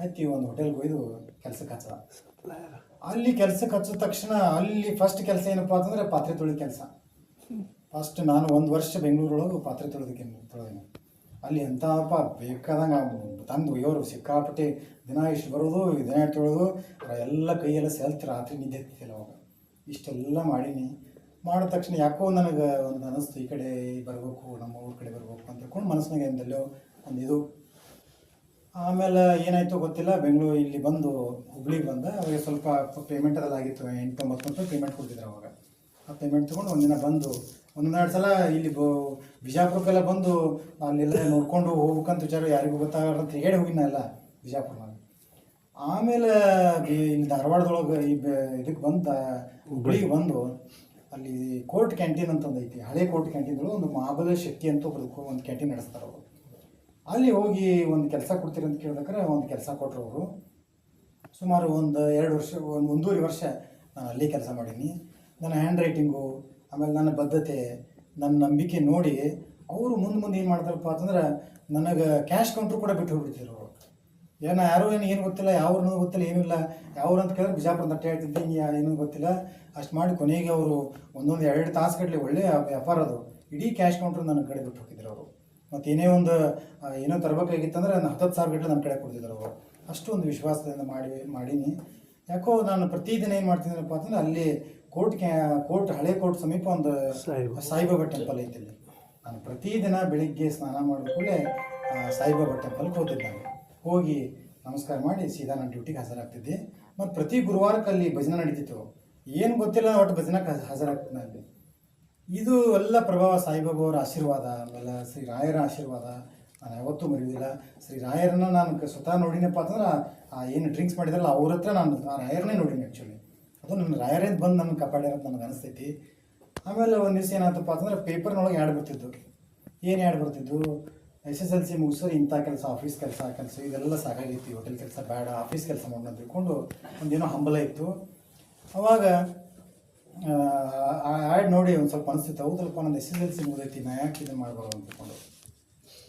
ಹತ್ತಿ ಒಂದು ಹೋಟೆಲ್ಗೆ ಹೋಯ್ದು ಕೆಲಸಕ್ಕೆ ಹಚ್ಚ ಅಲ್ಲಿ ಕೆಲಸಕ್ಕೆ ಹಚ್ಚಿದ ತಕ್ಷಣ ಅಲ್ಲಿ ಫಸ್ಟ್ ಕೆಲಸ ಏನಪ್ಪ ಅಂತಂದ್ರೆ ಪಾತ್ರೆ ತೊಳೆದ ಕೆಲಸ. ಫಸ್ಟ್ ನಾನು ಒಂದು ವರ್ಷ ಬೆಂಗಳೂರೊಳಗೆ ಪಾತ್ರೆ ತೊಳೆದಕ್ಕೆ ತೊಳೆದೀನಿ ಅಲ್ಲಿ ಎಂಥಪ್ಪ ಬೇಕಾದಂಗೆ ತಂದು ಇವರು ಸಿಕ್ಕಾಪಟ್ಟೆ ದಿನ ಇಷ್ಟು ಬರೋದು ದಿನ ಇಟ್ಟು ಬರೋದು ಎಲ್ಲ ಕೈಯೆಲ್ಲ ಸೆಲ್ತು ರಾತ್ರಿ ನಿದ್ದೆ ಎತ್ತಿಲ್ಲ ಅವಾಗ. ಇಷ್ಟೆಲ್ಲ ಮಾಡೀನಿ. ಮಾಡಿದ ತಕ್ಷಣ ಯಾಕೋ ನನಗೆ ಒಂದು ಅನಿಸ್ತು ಈ ಕಡೆ ಬರಬೇಕು, ನಮ್ಮ ಊರ ಕಡೆ ಬರಬೇಕು ಅಂತ ಹೇಳ್ಕೊಂಡು ಮನಸ್ಸಿನಾಗ ಎಂದೆಲ್ಲೋ ಒಂದು ಇದು ಆಮೇಲೆ ಏನಾಯಿತು ಗೊತ್ತಿಲ್ಲ, ಬೆಂಗಳೂರು ಇಲ್ಲಿ ಬಂದು ಹುಬ್ಳಿಗೆ ಬಂದ. ಅವಾಗ ಸ್ವಲ್ಪ ಪೇಮೆಂಟ್ ಅದಾಗಿತ್ತು ಆಗಿತ್ತು, ಎಂಟು ಒಂಬತ್ತು ಪೇಮೆಂಟ್ ಕೊಡ್ತಿದ್ರು ಅವಾಗ. ಆ ಪೇಮೆಂಟ್ ತೊಗೊಂಡು ಒಂದಿನ ಬಂದು ಒಂದೊಂದೆರಡು ಸಲ ಇಲ್ಲಿ ಬ ಬಿಜಾಪುರಕ್ಕೆಲ್ಲ ಬಂದು ಅಲ್ಲೆಲ್ಲ ನೋಡ್ಕೊಂಡು ಹೋಗ್ಬೇಕಂತ ವಿಚಾರ ಯಾರಿಗೂ ಗೊತ್ತಾಗಲ್ಲ ತಿರುಗಾಡಿ ಹೋಗಿನ ಎಲ್ಲ ಬಿಜಾಪುರನಾಗ. ಆಮೇಲೆ ಇಲ್ಲಿ ಧಾರವಾಡದೊಳಗೆ ಈ ಇದಕ್ಕೆ ಬಂದ ಹುಬ್ಳಿಗೆ ಬಂದು ಅಲ್ಲಿ ಕೋರ್ಟ್ ಕ್ಯಾಂಟೀನ್ ಅಂತ ಒಂದು ಐತಿ, ಹಳೆ ಕೋರ್ಟ್ ಕ್ಯಾಂಟೀನ್ಗಳು ಒಂದು ಮಹಾಬಲ ಶಕ್ತಿ ಅಂತ ಒಬ್ರು ಒಂದು ಕ್ಯಾಂಟೀನ್ ನಡೆಸ್ತಾರೆ ಅವರು. ಅಲ್ಲಿ ಹೋಗಿ ಒಂದು ಕೆಲಸ ಕೊಡ್ತೀರಿ ಅಂತ ಕೇಳಿದ್ರೆ ಒಂದು ಕೆಲಸ ಕೊಟ್ಟರು ಅವರು. ಸುಮಾರು ಒಂದು ಎರಡು ವರ್ಷ, ಒಂದು ಒಂದೂವರೆ ವರ್ಷ ನಾನು ಅಲ್ಲಿ ಕೆಲಸ ಮಾಡೀನಿ. ನನ್ನ ಹ್ಯಾಂಡ್ ರೈಟಿಂಗು ಆಮೇಲೆ ನನ್ನ ಬದ್ಧತೆ, ನನ್ನ ನಂಬಿಕೆ ನೋಡಿ ಅವರು ಮುಂದೆ ಮುಂದೆ ಏನು ಮಾಡ್ತಾರಪ್ಪ ಅಂತಂದ್ರೆ ನನಗೆ ಕ್ಯಾಶ್ ಕೌಂಟ್ರು ಕೂಡ ಬಿಟ್ಟು ಹೋಗ್ಬಿಡ್ತಿದ್ರು ಅವರು. ಏನೋ ಯಾರೋ ಏನು ಏನು ಗೊತ್ತಿಲ್ಲ, ಯಾವ್ರನ್ನೂ ಗೊತ್ತಿಲ್ಲ ಏನಿಲ್ಲ ಯಾವ್ರು ಅಂತ ಕೇಳಿದ್ರೆ ಬಿಜಾಪುರ ಅಂತ ಹೇಳ್ತಿದ್ದೆ ಹಿಂಗೆ ಏನೂ ಗೊತ್ತಿಲ್ಲ. ಅಷ್ಟು ಮಾಡಿ ಕೊನೆಗೆ ಅವರು ಒಂದೊಂದು ಎರಡು ತಾಸು ಗಟ್ಟಲೆ ಒಳ್ಳೆಯ ವ್ಯಾಪಾರ ಅದು. ಇಡೀ ಕ್ಯಾಶ್ ಕೌಂಟ್ರು ನನ್ನ ಕಡೆ ಬಿಟ್ಟು ಹೋಗಿದ್ರು ಅವರು. ಮತ್ತು ಏನೇ ಒಂದು ಏನೋ ತರಬೇಕಾಗಿತ್ತಂದ್ರೆ ನಾನು ಹತ್ತತ್ತು ಸಾವಿರ ಗಟ್ಟಲೆ ನನ್ನ ಕಡೆ ಕೊಡ್ತಿದ್ರು ಅವರು. ಅಷ್ಟು ಒಂದು ವಿಶ್ವಾಸದಿಂದ ಮಾಡಿ, ಮಾಡೀನಿ. ಯಾಕೋ ನಾನು ಪ್ರತಿದಿನ ಏನು ಮಾಡ್ತಿದ್ದೀನಪ್ಪ ಅಂತಂದ್ರೆ ಅಲ್ಲಿ ಕೋರ್ಟ್ ಕೋರ್ಟ್ ಹಳೆ ಕೋರ್ಟ್ ಸಮೀಪ ಒಂದು
ಸಾಯಿಬಾಬಾ.
ಟೆಂಪಲ್ ಐತಿ ಇಲ್ಲಿ ನಾನು ಪ್ರತಿದಿನ ಬೆಳಿಗ್ಗೆ ಸ್ನಾನ ಮಾಡಿದ ಕೂಡಲೇ ಸಾಯಿಬಾಬಾ ಟೆಂಪಲ್ಗೆ ಹೋಗ್ತಿದ್ದೆ ನಾನು ಹೋಗಿ ನಮಸ್ಕಾರ ಮಾಡಿ ಸೀದಾ ನಾನು ಡ್ಯೂಟಿಗೆ ಹಾಜರಾಗ್ತಿದ್ದೆ. ಮತ್ತು ಪ್ರತಿ ಗುರುವಾರಕ್ಕೆ ಅಲ್ಲಿ ಭಜನೆ ನಡೀತಿತ್ತು. ಏನು ಗೊತ್ತಿಲ್ಲ ಒಟ್ಟು ಭಜನಕ್ಕೆ ಹಾಜರಾಗ್ತೀನಿ ಅಲ್ಲಿ ಇದು ಎಲ್ಲ ಪ್ರಭಾವ ಸಾಯಿಬಾಬಾ ಅವರ ಆಶೀರ್ವಾದ ಆಮೇಲೆ ಶ್ರೀ ರಾಯರ ಆಶೀರ್ವಾದ. ನಾನು ಯಾವತ್ತೂ ಮರೆಯುವುದಿಲ್ಲ. ಶ್ರೀ ರಾಯರನ್ನ ನಾನು ಸ್ವತಃ ನೋಡಿನಪ್ಪ ಅಂತಂದ್ರೆ ಏನು ಡ್ರಿಂಕ್ಸ್ ಮಾಡಿದ್ರಲ್ಲ ಅವ್ರ ಹತ್ರ ನಾನು ಆ ರಾಯರನ್ನೇ ನೋಡೀನಿ ಆ್ಯಕ್ಚುಲಿ ಅದು ನನ್ನ ರಾಯರಿಂದ ಬಂದು ಕಾಪಾಡ್ಯಾರ ಅಂತ ನನಗೆ ಅನಿಸ್ತೈತಿ. ಆಮೇಲೆ ಒಂದು ದಿವಸ ಏನಾಯ್ತಪ್ಪ ಅಂತಂದ್ರೆ ಪೇಪರ್ನೊಳಗೆ ಆ್ಯಡ್ ಬರ್ತಿದ್ದು ಏನು ಆ್ಯಡ್ ಬರ್ತಿದ್ದು ಎಸ್ ಎಸ್ ಎಲ್ ಸಿ ಮುಗಿಸೋರು ಇಂಥ ಕೆಲಸ, ಆಫೀಸ್ ಕೆಲಸ ಕೆಲಸ, ಇದೆಲ್ಲ ಸಾಕಾಗಿತ್ತು ಹೋಟೆಲ್ ಕೆಲಸ ಬೇಡ, ಆಫೀಸ್ ಕೆಲಸ ಮಾಡೋಣ ತಿಳ್ಕೊಂಡು ಒಂದೇನೋ ಹಂಬಲ ಇತ್ತು. ಅವಾಗ ಆ್ಯಡ್ ನೋಡಿ ಒಂದು ಸ್ವಲ್ಪ ಅನಿಸ್ತಿತ್ತು. ಹೌದಲ್ಪ ನನ್ನ ಎಸ್ ಎಸ್ ಎಲ್ ಸಿ ಮುಗಿದೈತಿ, ನಾ ಯಾಕೆ ಇದು ಮಾಡ್ಬಾರ್ದು ಅಂತ ತಿಳ್ಕೊಂಡು.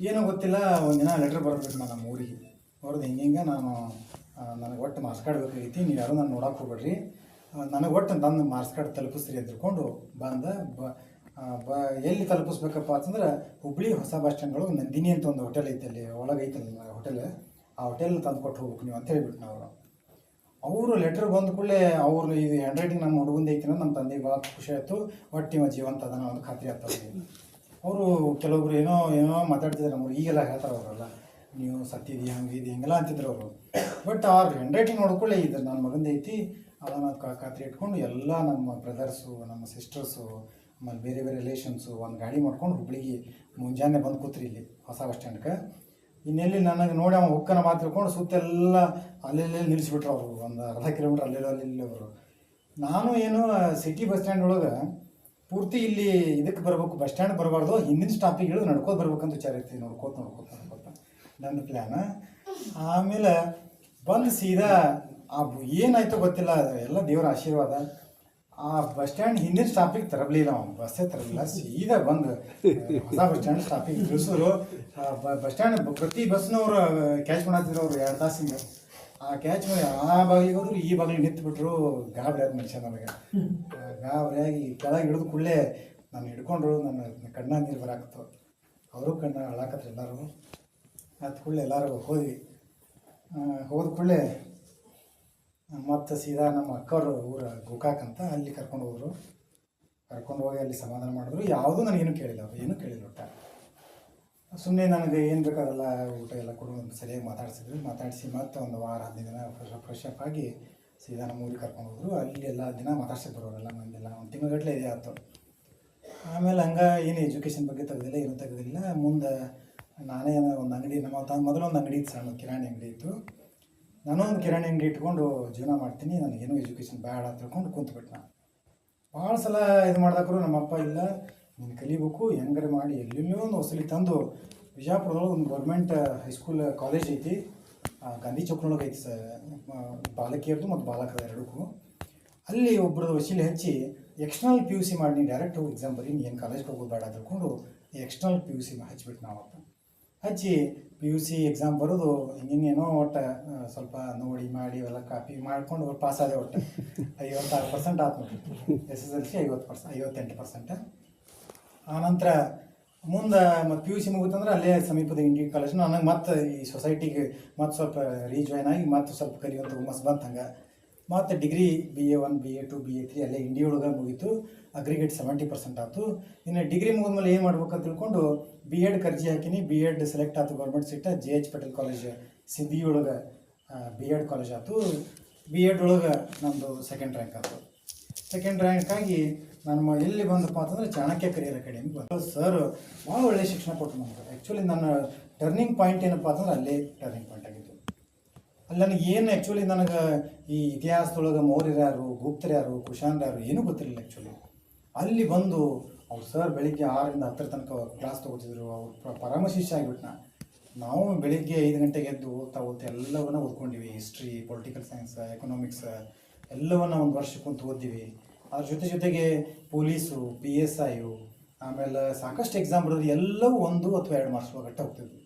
ಏನೋ ಗೊತ್ತಿಲ್ಲ, ಒಂದಿನ ಲೆಟ್ರ್ ಬರ್ಬೇಕು ನಾನು ನಮ್ಮ ಊರಿಗೆ. ಅವ್ರದ್ದು ಹಿಂಗೆ ನಾನು ನನಗೆ ಒಟ್ಟು ಮಾಸ್ಕಾಡ್ಬೇಕಾಗಿತ್ತು ನೀವು ಯಾರು ನಾನು ನೋಡೋಕೆ ಹೋಗ್ಬೇಡ್ರಿ. ನನಗೆ ಒಟ್ಟು ನನ್ನ ಮಾರ್ಕ್ಸ್ ಕಾರ್ಡ್ ತಲುಪಿಸ್ರಿ ಅಂದ್ಕೊಂಡು ಬಂದ ಬ ಎಲ್ಲಿ ತಲುಪಿಸ್ಬೇಕಪ್ಪ ಅಂತಂದ್ರೆ ಹುಬ್ಳಿ ಹೊಸ ಬಸ್ ಸ್ಟ್ಯಾಂಡ್ ಒಳಗೆ ನಂದಿನಿ ಅಂತ ಒಂದು ಹೋಟೆಲ್ ಐತೆ ಅಲ್ಲಿ, ಒಳಗೆ ಐತಲ್ಲ ಹೋಟೆಲ್ ಆ ಹೋಟೆಲ್ ತಂದು ಕೊಟ್ಟು ಹೋಗ್ಬೇಕು ನೀವು ಅಂತ ಹೇಳ್ಬಿಟ್ಟು ನಾವು ಅವರು ಲೆಟ್ರ್ ಬಂದ ಕೂಡಲೇ ಅವ್ರು ಇದು ಹ್ಯಾಂಡ್ ರೈಟಿಂಗ್ ನಮ್ಮ ಹುಡುಗಂದು ಐತಿ ನಮ್ಮ ತಂದೆಗೆ ಭಾಳ ಖುಷಿ ಆಯಿತು. ಒಟ್ಟು ಇವ ಜೀವಂತ ಅದನ್ನ ಒಂದು ಖಾತ್ರಿ ಆಗ್ತದೆ ಅವರು ಕೆಲವೊಬ್ರು ಏನೋ ಏನೋ ಮಾತಾಡ್ತಿದ್ದಾರೆ ನಮ್ಮ ಈಗೆಲ್ಲ ಹೇಳ್ತಾರೆ ಅವರೆಲ್ಲ. ನೀವು ಸತ್ತಿದಿ ಹಂಗೆ, ಇದು ಹಿಂಗೆಲ್ಲ ಅಂತಿದ್ರು ಅವರು. ಬಟ್ ಅವ್ರ ಹ್ಯಾಂಡ್ ರೈಟಿಂಗ್ ನೋಡ್ಕೊಳ್ಳೆ ಇದು ನನ್ನ ಮಗಂದು ಐತಿ. ಅದನ್ನು ಖಾತ್ರಿ ಇಟ್ಕೊಂಡು ಎಲ್ಲ ನಮ್ಮ ಬ್ರದರ್ಸು ನಮ್ಮ ಸಿಸ್ಟರ್ಸು ಆಮೇಲೆ ಬೇರೆ ಬೇರೆ ರಿಲೇಷನ್ಸು ಒಂದು ಗಾಡಿ ಮಾಡ್ಕೊಂಡು ಹುಬ್ಳಿಗೆ ಮುಂಜಾನೆ ಬಂದು ಕೂತ್ರಿ ಇಲ್ಲಿ ಹೊಸ ಬಸ್ ಸ್ಟ್ಯಾಂಡ್ಗೆ ಇನ್ನೆಲ್ಲಿ ನನಗೆ ನೋಡಿ ಅವ ಹುಕ್ಕನ ಮಾತು ತಿಳ್ಕೊಂಡು ಸುತ್ತೆಲ್ಲ ಅಲ್ಲೆಲ್ಲೇ ನಿಲ್ಲಿಸ್ಬಿಟ್ರು ಅವರು, ಒಂದು ಅರ್ಧ ಕಿಲೋಮೀಟ್ರ್ ಅಲ್ಲೆಲ್ಲ ಅಲ್ಲಿ ಅವರು. ನಾನು ಏನು ಸಿಟಿ ಬಸ್ ಸ್ಟ್ಯಾಂಡ್ ಒಳಗೆ ಪೂರ್ತಿ ಇಲ್ಲಿ ಇದಕ್ಕೆ ಬರಬೇಕು ಬಸ್ ಸ್ಟ್ಯಾಂಡ್ ಬರಬಾರ್ದು, ಹಿಂದಿನ ಸ್ಟಾಪಿಗೆ ಇಳಿದು ನಡ್ಕೋತ ಬರ್ಬೇಕಂತ ವಿಚಾರ ಇರ್ತೀವಿ ನೋಡ್ಕೋತ ನೋಡ್ಕೋತ ನೋಡ್ಕೋತ ನನ್ನ ಪ್ಲ್ಯಾನ ಆಮೇಲೆ ಬಂದು ಸೀದಾ ಆ ಏನಾಯ್ತು ಗೊತ್ತಿಲ್ಲ, ಎಲ್ಲ ದೇವರ ಆಶೀರ್ವಾದ. ಆ ಬಸ್ ಸ್ಟ್ಯಾಂಡ್ ಹಿಂದಿನ ಸ್ಟಾಪಿಗೆ ತರಬಲಿಲ್ಲ ಅವ್ನು. ಬಸ್ಸೇ ತರಲಿಲ್ಲ ಸೀದಾ ಬಂದು ಹೊಸ ಬಸ್ ಸ್ಟ್ಯಾಂಡ್ ಸ್ಟಾಪಿಗೆ ತಿಳಿಸಿದ್ರು ಬಸ್ ಸ್ಟ್ಯಾಂಡ್ ಪ್ರತಿ ಬಸ್ನವ್ರು ಕ್ಯಾಚ್ ಮಾಡತ್ತಿದ್ರು ಅವರು ಎರಡು ತಾಸಿಂದ. ಆ ಕ್ಯಾಚ್ ಮಾಡಿ, ಆ ಬಾಗಿಲಿಗೆ ಹೋದ್ರು, ಈ ಬಾಗಿಲಿಗೆ ನಿಂತ್ಬಿಟ್ರು ಗಾಬರಿ ಆದ ಮನುಷ್ಯ ನಮಗೆ. ಗಾಬರಿಯಾಗಿ ಕೆಳಗೆ ಹಿಡಿದು ಕೂಡಲೇ ನಾನು ಹಿಡ್ಕೊಂಡ್ರು, ನನ್ನ ಕಣ್ಣ ನೀರು ಬರಾಕತ್ತು. ಅವರು ಕಣ್ಣ ಅಳಾಕತ್ರು ಎಲ್ಲರೂ. ಅದು ಕೂಡಲೇ ಎಲ್ಲರೂ ಹೋದ್ವಿ. ಹೋದ ಕೂಡಲೇ ಮತ್ತು ಸೀದಾ ನಮ್ಮ ಅಕ್ಕವರು ಊರ ಗೋಕಾಕ್ ಅಂತ ಅಲ್ಲಿ ಕರ್ಕೊಂಡು ಹೋದರು. ಕರ್ಕೊಂಡು ಹೋಗಿ ಅಲ್ಲಿ ಸಮಾಧಾನ ಮಾಡಿದ್ರು. ಯಾವುದೂ ನನಗೇನು ಕೇಳಿಲ್ಲ ಅವ್ರು, ಏನೂ ಕೇಳಿಲ್ಲ ಒಟ್ಟ. ಸುಮ್ಮನೆ ನನಗೆ ಏನು ಬೇಕಾದಲ್ಲ ಊಟ ಎಲ್ಲ ಕೊಡು ಅಂತ ಸರಿಯಾಗಿ ಮಾತಾಡಿಸಿದ್ರು. ಮಾತಾಡಿಸಿ ಮತ್ತೆ ಒಂದು ವಾರ, ಹದಿನೈದು ದಿನ ಫ್ರೆಶ್ ಫ್ರೆಶ್ ಅಪ್ ಆಗಿ ಸೀದಾ ನಮ್ಮ ಊರಿಗೆ ಕರ್ಕೊಂಡು ಹೋದರು. ಅಲ್ಲಿ ಎಲ್ಲ ದಿನ ಮಾತಾಡ್ಸಕ್ಕೆ ಬರೋರಲ್ಲ ಮಂದಿಲ್ಲ ಒಂದು ತಿಂಗಳಗಟ್ಟಲೆ ಇದೆ ಆಯ್ತು ಆಮೇಲೆ ಹಂಗೆ ಏನು ಎಜುಕೇಷನ್ ಬಗ್ಗೆ ತೆಗೆದಿಲ್ಲ, ಏನೂ ತೆಗೆದಿಲ್ಲ. ಮುಂದೆ ನಾನೇ ಒಂದು ಅಂಗಡಿ, ನಮ್ಮ ಮೊದಲು ಒಂದು ಅಂಗಡಿ ಇತ್ತು ಸಣ್ಣ ಕಿರಾಣಿ ಅಂಗಡಿ ಇತ್ತು. ನಾನು ಒಂದು ಕಿರಾಣಿ ಅಂಗಡಿ ಇಟ್ಕೊಂಡು ಜೀವನ ಮಾಡ್ತೀನಿ. ನನಗೇನು ಎಜುಕೇಷನ್ ಬೇಡ ಅಂತ ತಿಳ್ಕೊಂಡು ಕುಂತ್ಬಿಟ್ಟು ನಾನು. ಭಾಳ ಸಲ ಇದು ಮಾಡಿದಾಗ್ರು ನಮ್ಮ ಅಪ್ಪ ಇಲ್ಲ, ನೀನು ಕಲಿಬೇಕು, ಹೆಂಗಾರೆ ಮಾಡಿ ಎಲ್ಲೆಲ್ಲೋ ಒಂದು ಹೊಸಲಿ ತಂದು ಬಿಜಾಪುರದೊಳಗೆ ಒಂದು ಗೌರ್ಮೆಂಟ್ ಹೈಸ್ಕೂಲ್ ಕಾಲೇಜ್ ಐತಿ. ಗಾಂಧಿ ಚೌಕ್ನೊಳಗೆ ಐತಿ ಸ ಬಾಲಕಿಯರ್ದು ಮತ್ತು ಬಾಲಕರ ಎರಡಕ್ಕೂ. ಅಲ್ಲಿ ಒಬ್ಬರದ್ದು ವಶೀಲಿ ಹಚ್ಚಿ ಎಕ್ಸ್ಟರ್ನಲ್ ಪಿ ಯು ಸಿ ಮಾಡಿ, ನೀನು ಡೈರೆಕ್ಟ್ ಎಕ್ಸಾಮ್ ಬರೀ, ನೀನು ಕಾಲೇಜ್ಗೆ ಹೋಗೋದು ಬೇಡ ತಿಳ್ಕೊಂಡು ಎಕ್ಸ್ಟರ್ನಲ್ ಪಿ ಯು ಸಿ ಹಚ್ಬಿಟ್ಟು ನಾವಪ್ಪ. ಹಚ್ಚಿ ಪಿ ಯು ಸಿ ಎಕ್ಸಾಮ್ ಬರೋದು ಹಿಂಗೇನೋ ಒಟ್ಟು ಸ್ವಲ್ಪ ನೋಡಿ ಮಾಡಿ ಎಲ್ಲ ಕಾಪಿ ಮಾಡ್ಕೊಂಡು ಪಾಸ್ ಆದೆ ಒಟ್ಟು. ಐವತ್ತಾರು ಪರ್ಸೆಂಟ್ ಆತು ನೋಡಿ ಎಸ್ ಎಸ್ ಎಲ್ ಸಿ ಐವತ್ತು ಪರ್ಸೆಂಟ್ ಐವತ್ತೆಂಟು ಪರ್ಸೆಂಟ್ ಆನಂತರ ಮುಂದೆ ಮತ್ತು ಪಿ ಯು ಸಿ ಮುಗಿತಂದ್ರೆ ಅಲ್ಲೇ ಸಮೀಪದ ಇಂಡಿ ಕಾಲೇಜ್ ನನಗೆ ಮತ್ತೆ ಈ ಸೊಸೈಟಿಗೆ ಮತ್ತೆ ಸ್ವಲ್ಪ ರೀಜಾಯ್ನ್ ಆಗಿ ಮತ್ತೆ ಸ್ವಲ್ಪ ಕಲಿಯುವಂಥ ಹುಮ್ಮಸ್ ಬಂತು ಹಂಗೆ ಮತ್ತು degree B A one B A two B A three ಅಲ್ಲೇ ಇಂಡಿ ಒಳಗೆ ಮುಗೀತು. ಅಗ್ರಿಗೇಟ್ ಸೆವೆಂಟಿ ಪರ್ಸೆಂಟ್ ಆಯಿತು. ಇನ್ನು ಡಿಗ್ರಿ ಮುಗಿದ್ಮೇಲೆ ಏನು ಮಾಡ್ಬೇಕಂತ ತಿಳ್ಕೊಂಡು ಬಿ ಎಡ್ ಕರ್ಜಿ ಹಾಕಿನಿ. ಬಿ ಎಡ್ ಸೆಲೆಕ್ಟ್ ಆಯ್ತು government seat J H Patel college Siddhi ಒಳಗೆ ಬಿ ಎಡ್ ಕಾಲೇಜ್ ಆಯ್ತು. ಬಿ ಎಡ್ ಒಳಗೆ ನಮ್ಮದು ಸೆಕೆಂಡ್ ರ್ಯಾಂಕ್ ಆಯಿತು. ಸೆಕೆಂಡ್ ರ್ಯಾಂಕ್ ಆಗಿ ನಾನು ಎಲ್ಲಿ ಬಂದಪ್ಪ ಅಂತಂದ್ರೆ ಚಾಣಕ್ಯ ಕರಿಯರ್ ಅಕಾಡೆಮಿ ಬಂದು ಸರ್ ಭಾಳ ಒಳ್ಳೆಯ ಶಿಕ್ಷಣ ಕೊಟ್ಟು ನಮ್ಗೆ. ಆ್ಯಕ್ಚುಲಿ ನನ್ನ ಟರ್ನಿಂಗ್ ಪಾಯಿಂಟ್ ಏನಪ್ಪ ಅಂತಂದ್ರೆ ಅಲ್ಲೇ ಟರ್ನಿಂಗ್ ಪಾಯಿಂಟ್ ಆಗಿತ್ತು ಅಲ್ಲಿ ನನಗೆ ಏನು ಆ್ಯಕ್ಚುಲಿ ನನಗೆ ಈ ಇತಿಹಾಸದೊಳಗೆ ಮೌರ್ಯರು ಯಾರು, ಗುಪ್ತರು ಯಾರು ಯಾರು ಏನೂ ಗೊತ್ತಿರಲಿಲ್ಲ ಆ್ಯಕ್ಚುಲಿ ಅಲ್ಲಿ ಬಂದು ಅವ್ರು ಸರ್ ಬೆಳಿಗ್ಗೆ ಆರರಿಂದ ಹತ್ತರ ತನಕ ಕ್ಲಾಸ್ ತೊಗೋತಿದ್ರು. ಅವ್ರು ಪರಮ ಶಿಷ್ಯ ಆಗಿಬಿಟ್ನ. ನಾವು ಬೆಳಿಗ್ಗೆ ಐದು ಗಂಟೆಗೆ ಎದ್ದು ಓದ್ತಾ ಓದ್ತಾ ಎಲ್ಲವನ್ನ ಓದ್ಕೊಂಡಿವಿ. ಹಿಸ್ಟ್ರಿ ಪೊಲಿಟಿಕಲ್ ಸೈನ್ಸ್ ಎಕನಾಮಿಕ್ಸ್ ಎಲ್ಲವನ್ನ ಒಂದು ವರ್ಷ ಕುಂತು ಓದ್ತೀವಿ. ಅದ್ರ ಜೊತೆ ಜೊತೆಗೆ ಪೊಲೀಸು ಪಿ ಎಸ್ ಐಯು ಆಮೇಲೆ ಸಾಕಷ್ಟು ಎಕ್ಸಾಮ್ ಬರೋದು ಎಲ್ಲವೂ ಒಂದು ಅಥವಾ ಎರಡು ಮಾರ್ಕ್ಸ್ ಒಳಗಟ್ಟ ಹೋಗ್ತಿದ್ವಿ.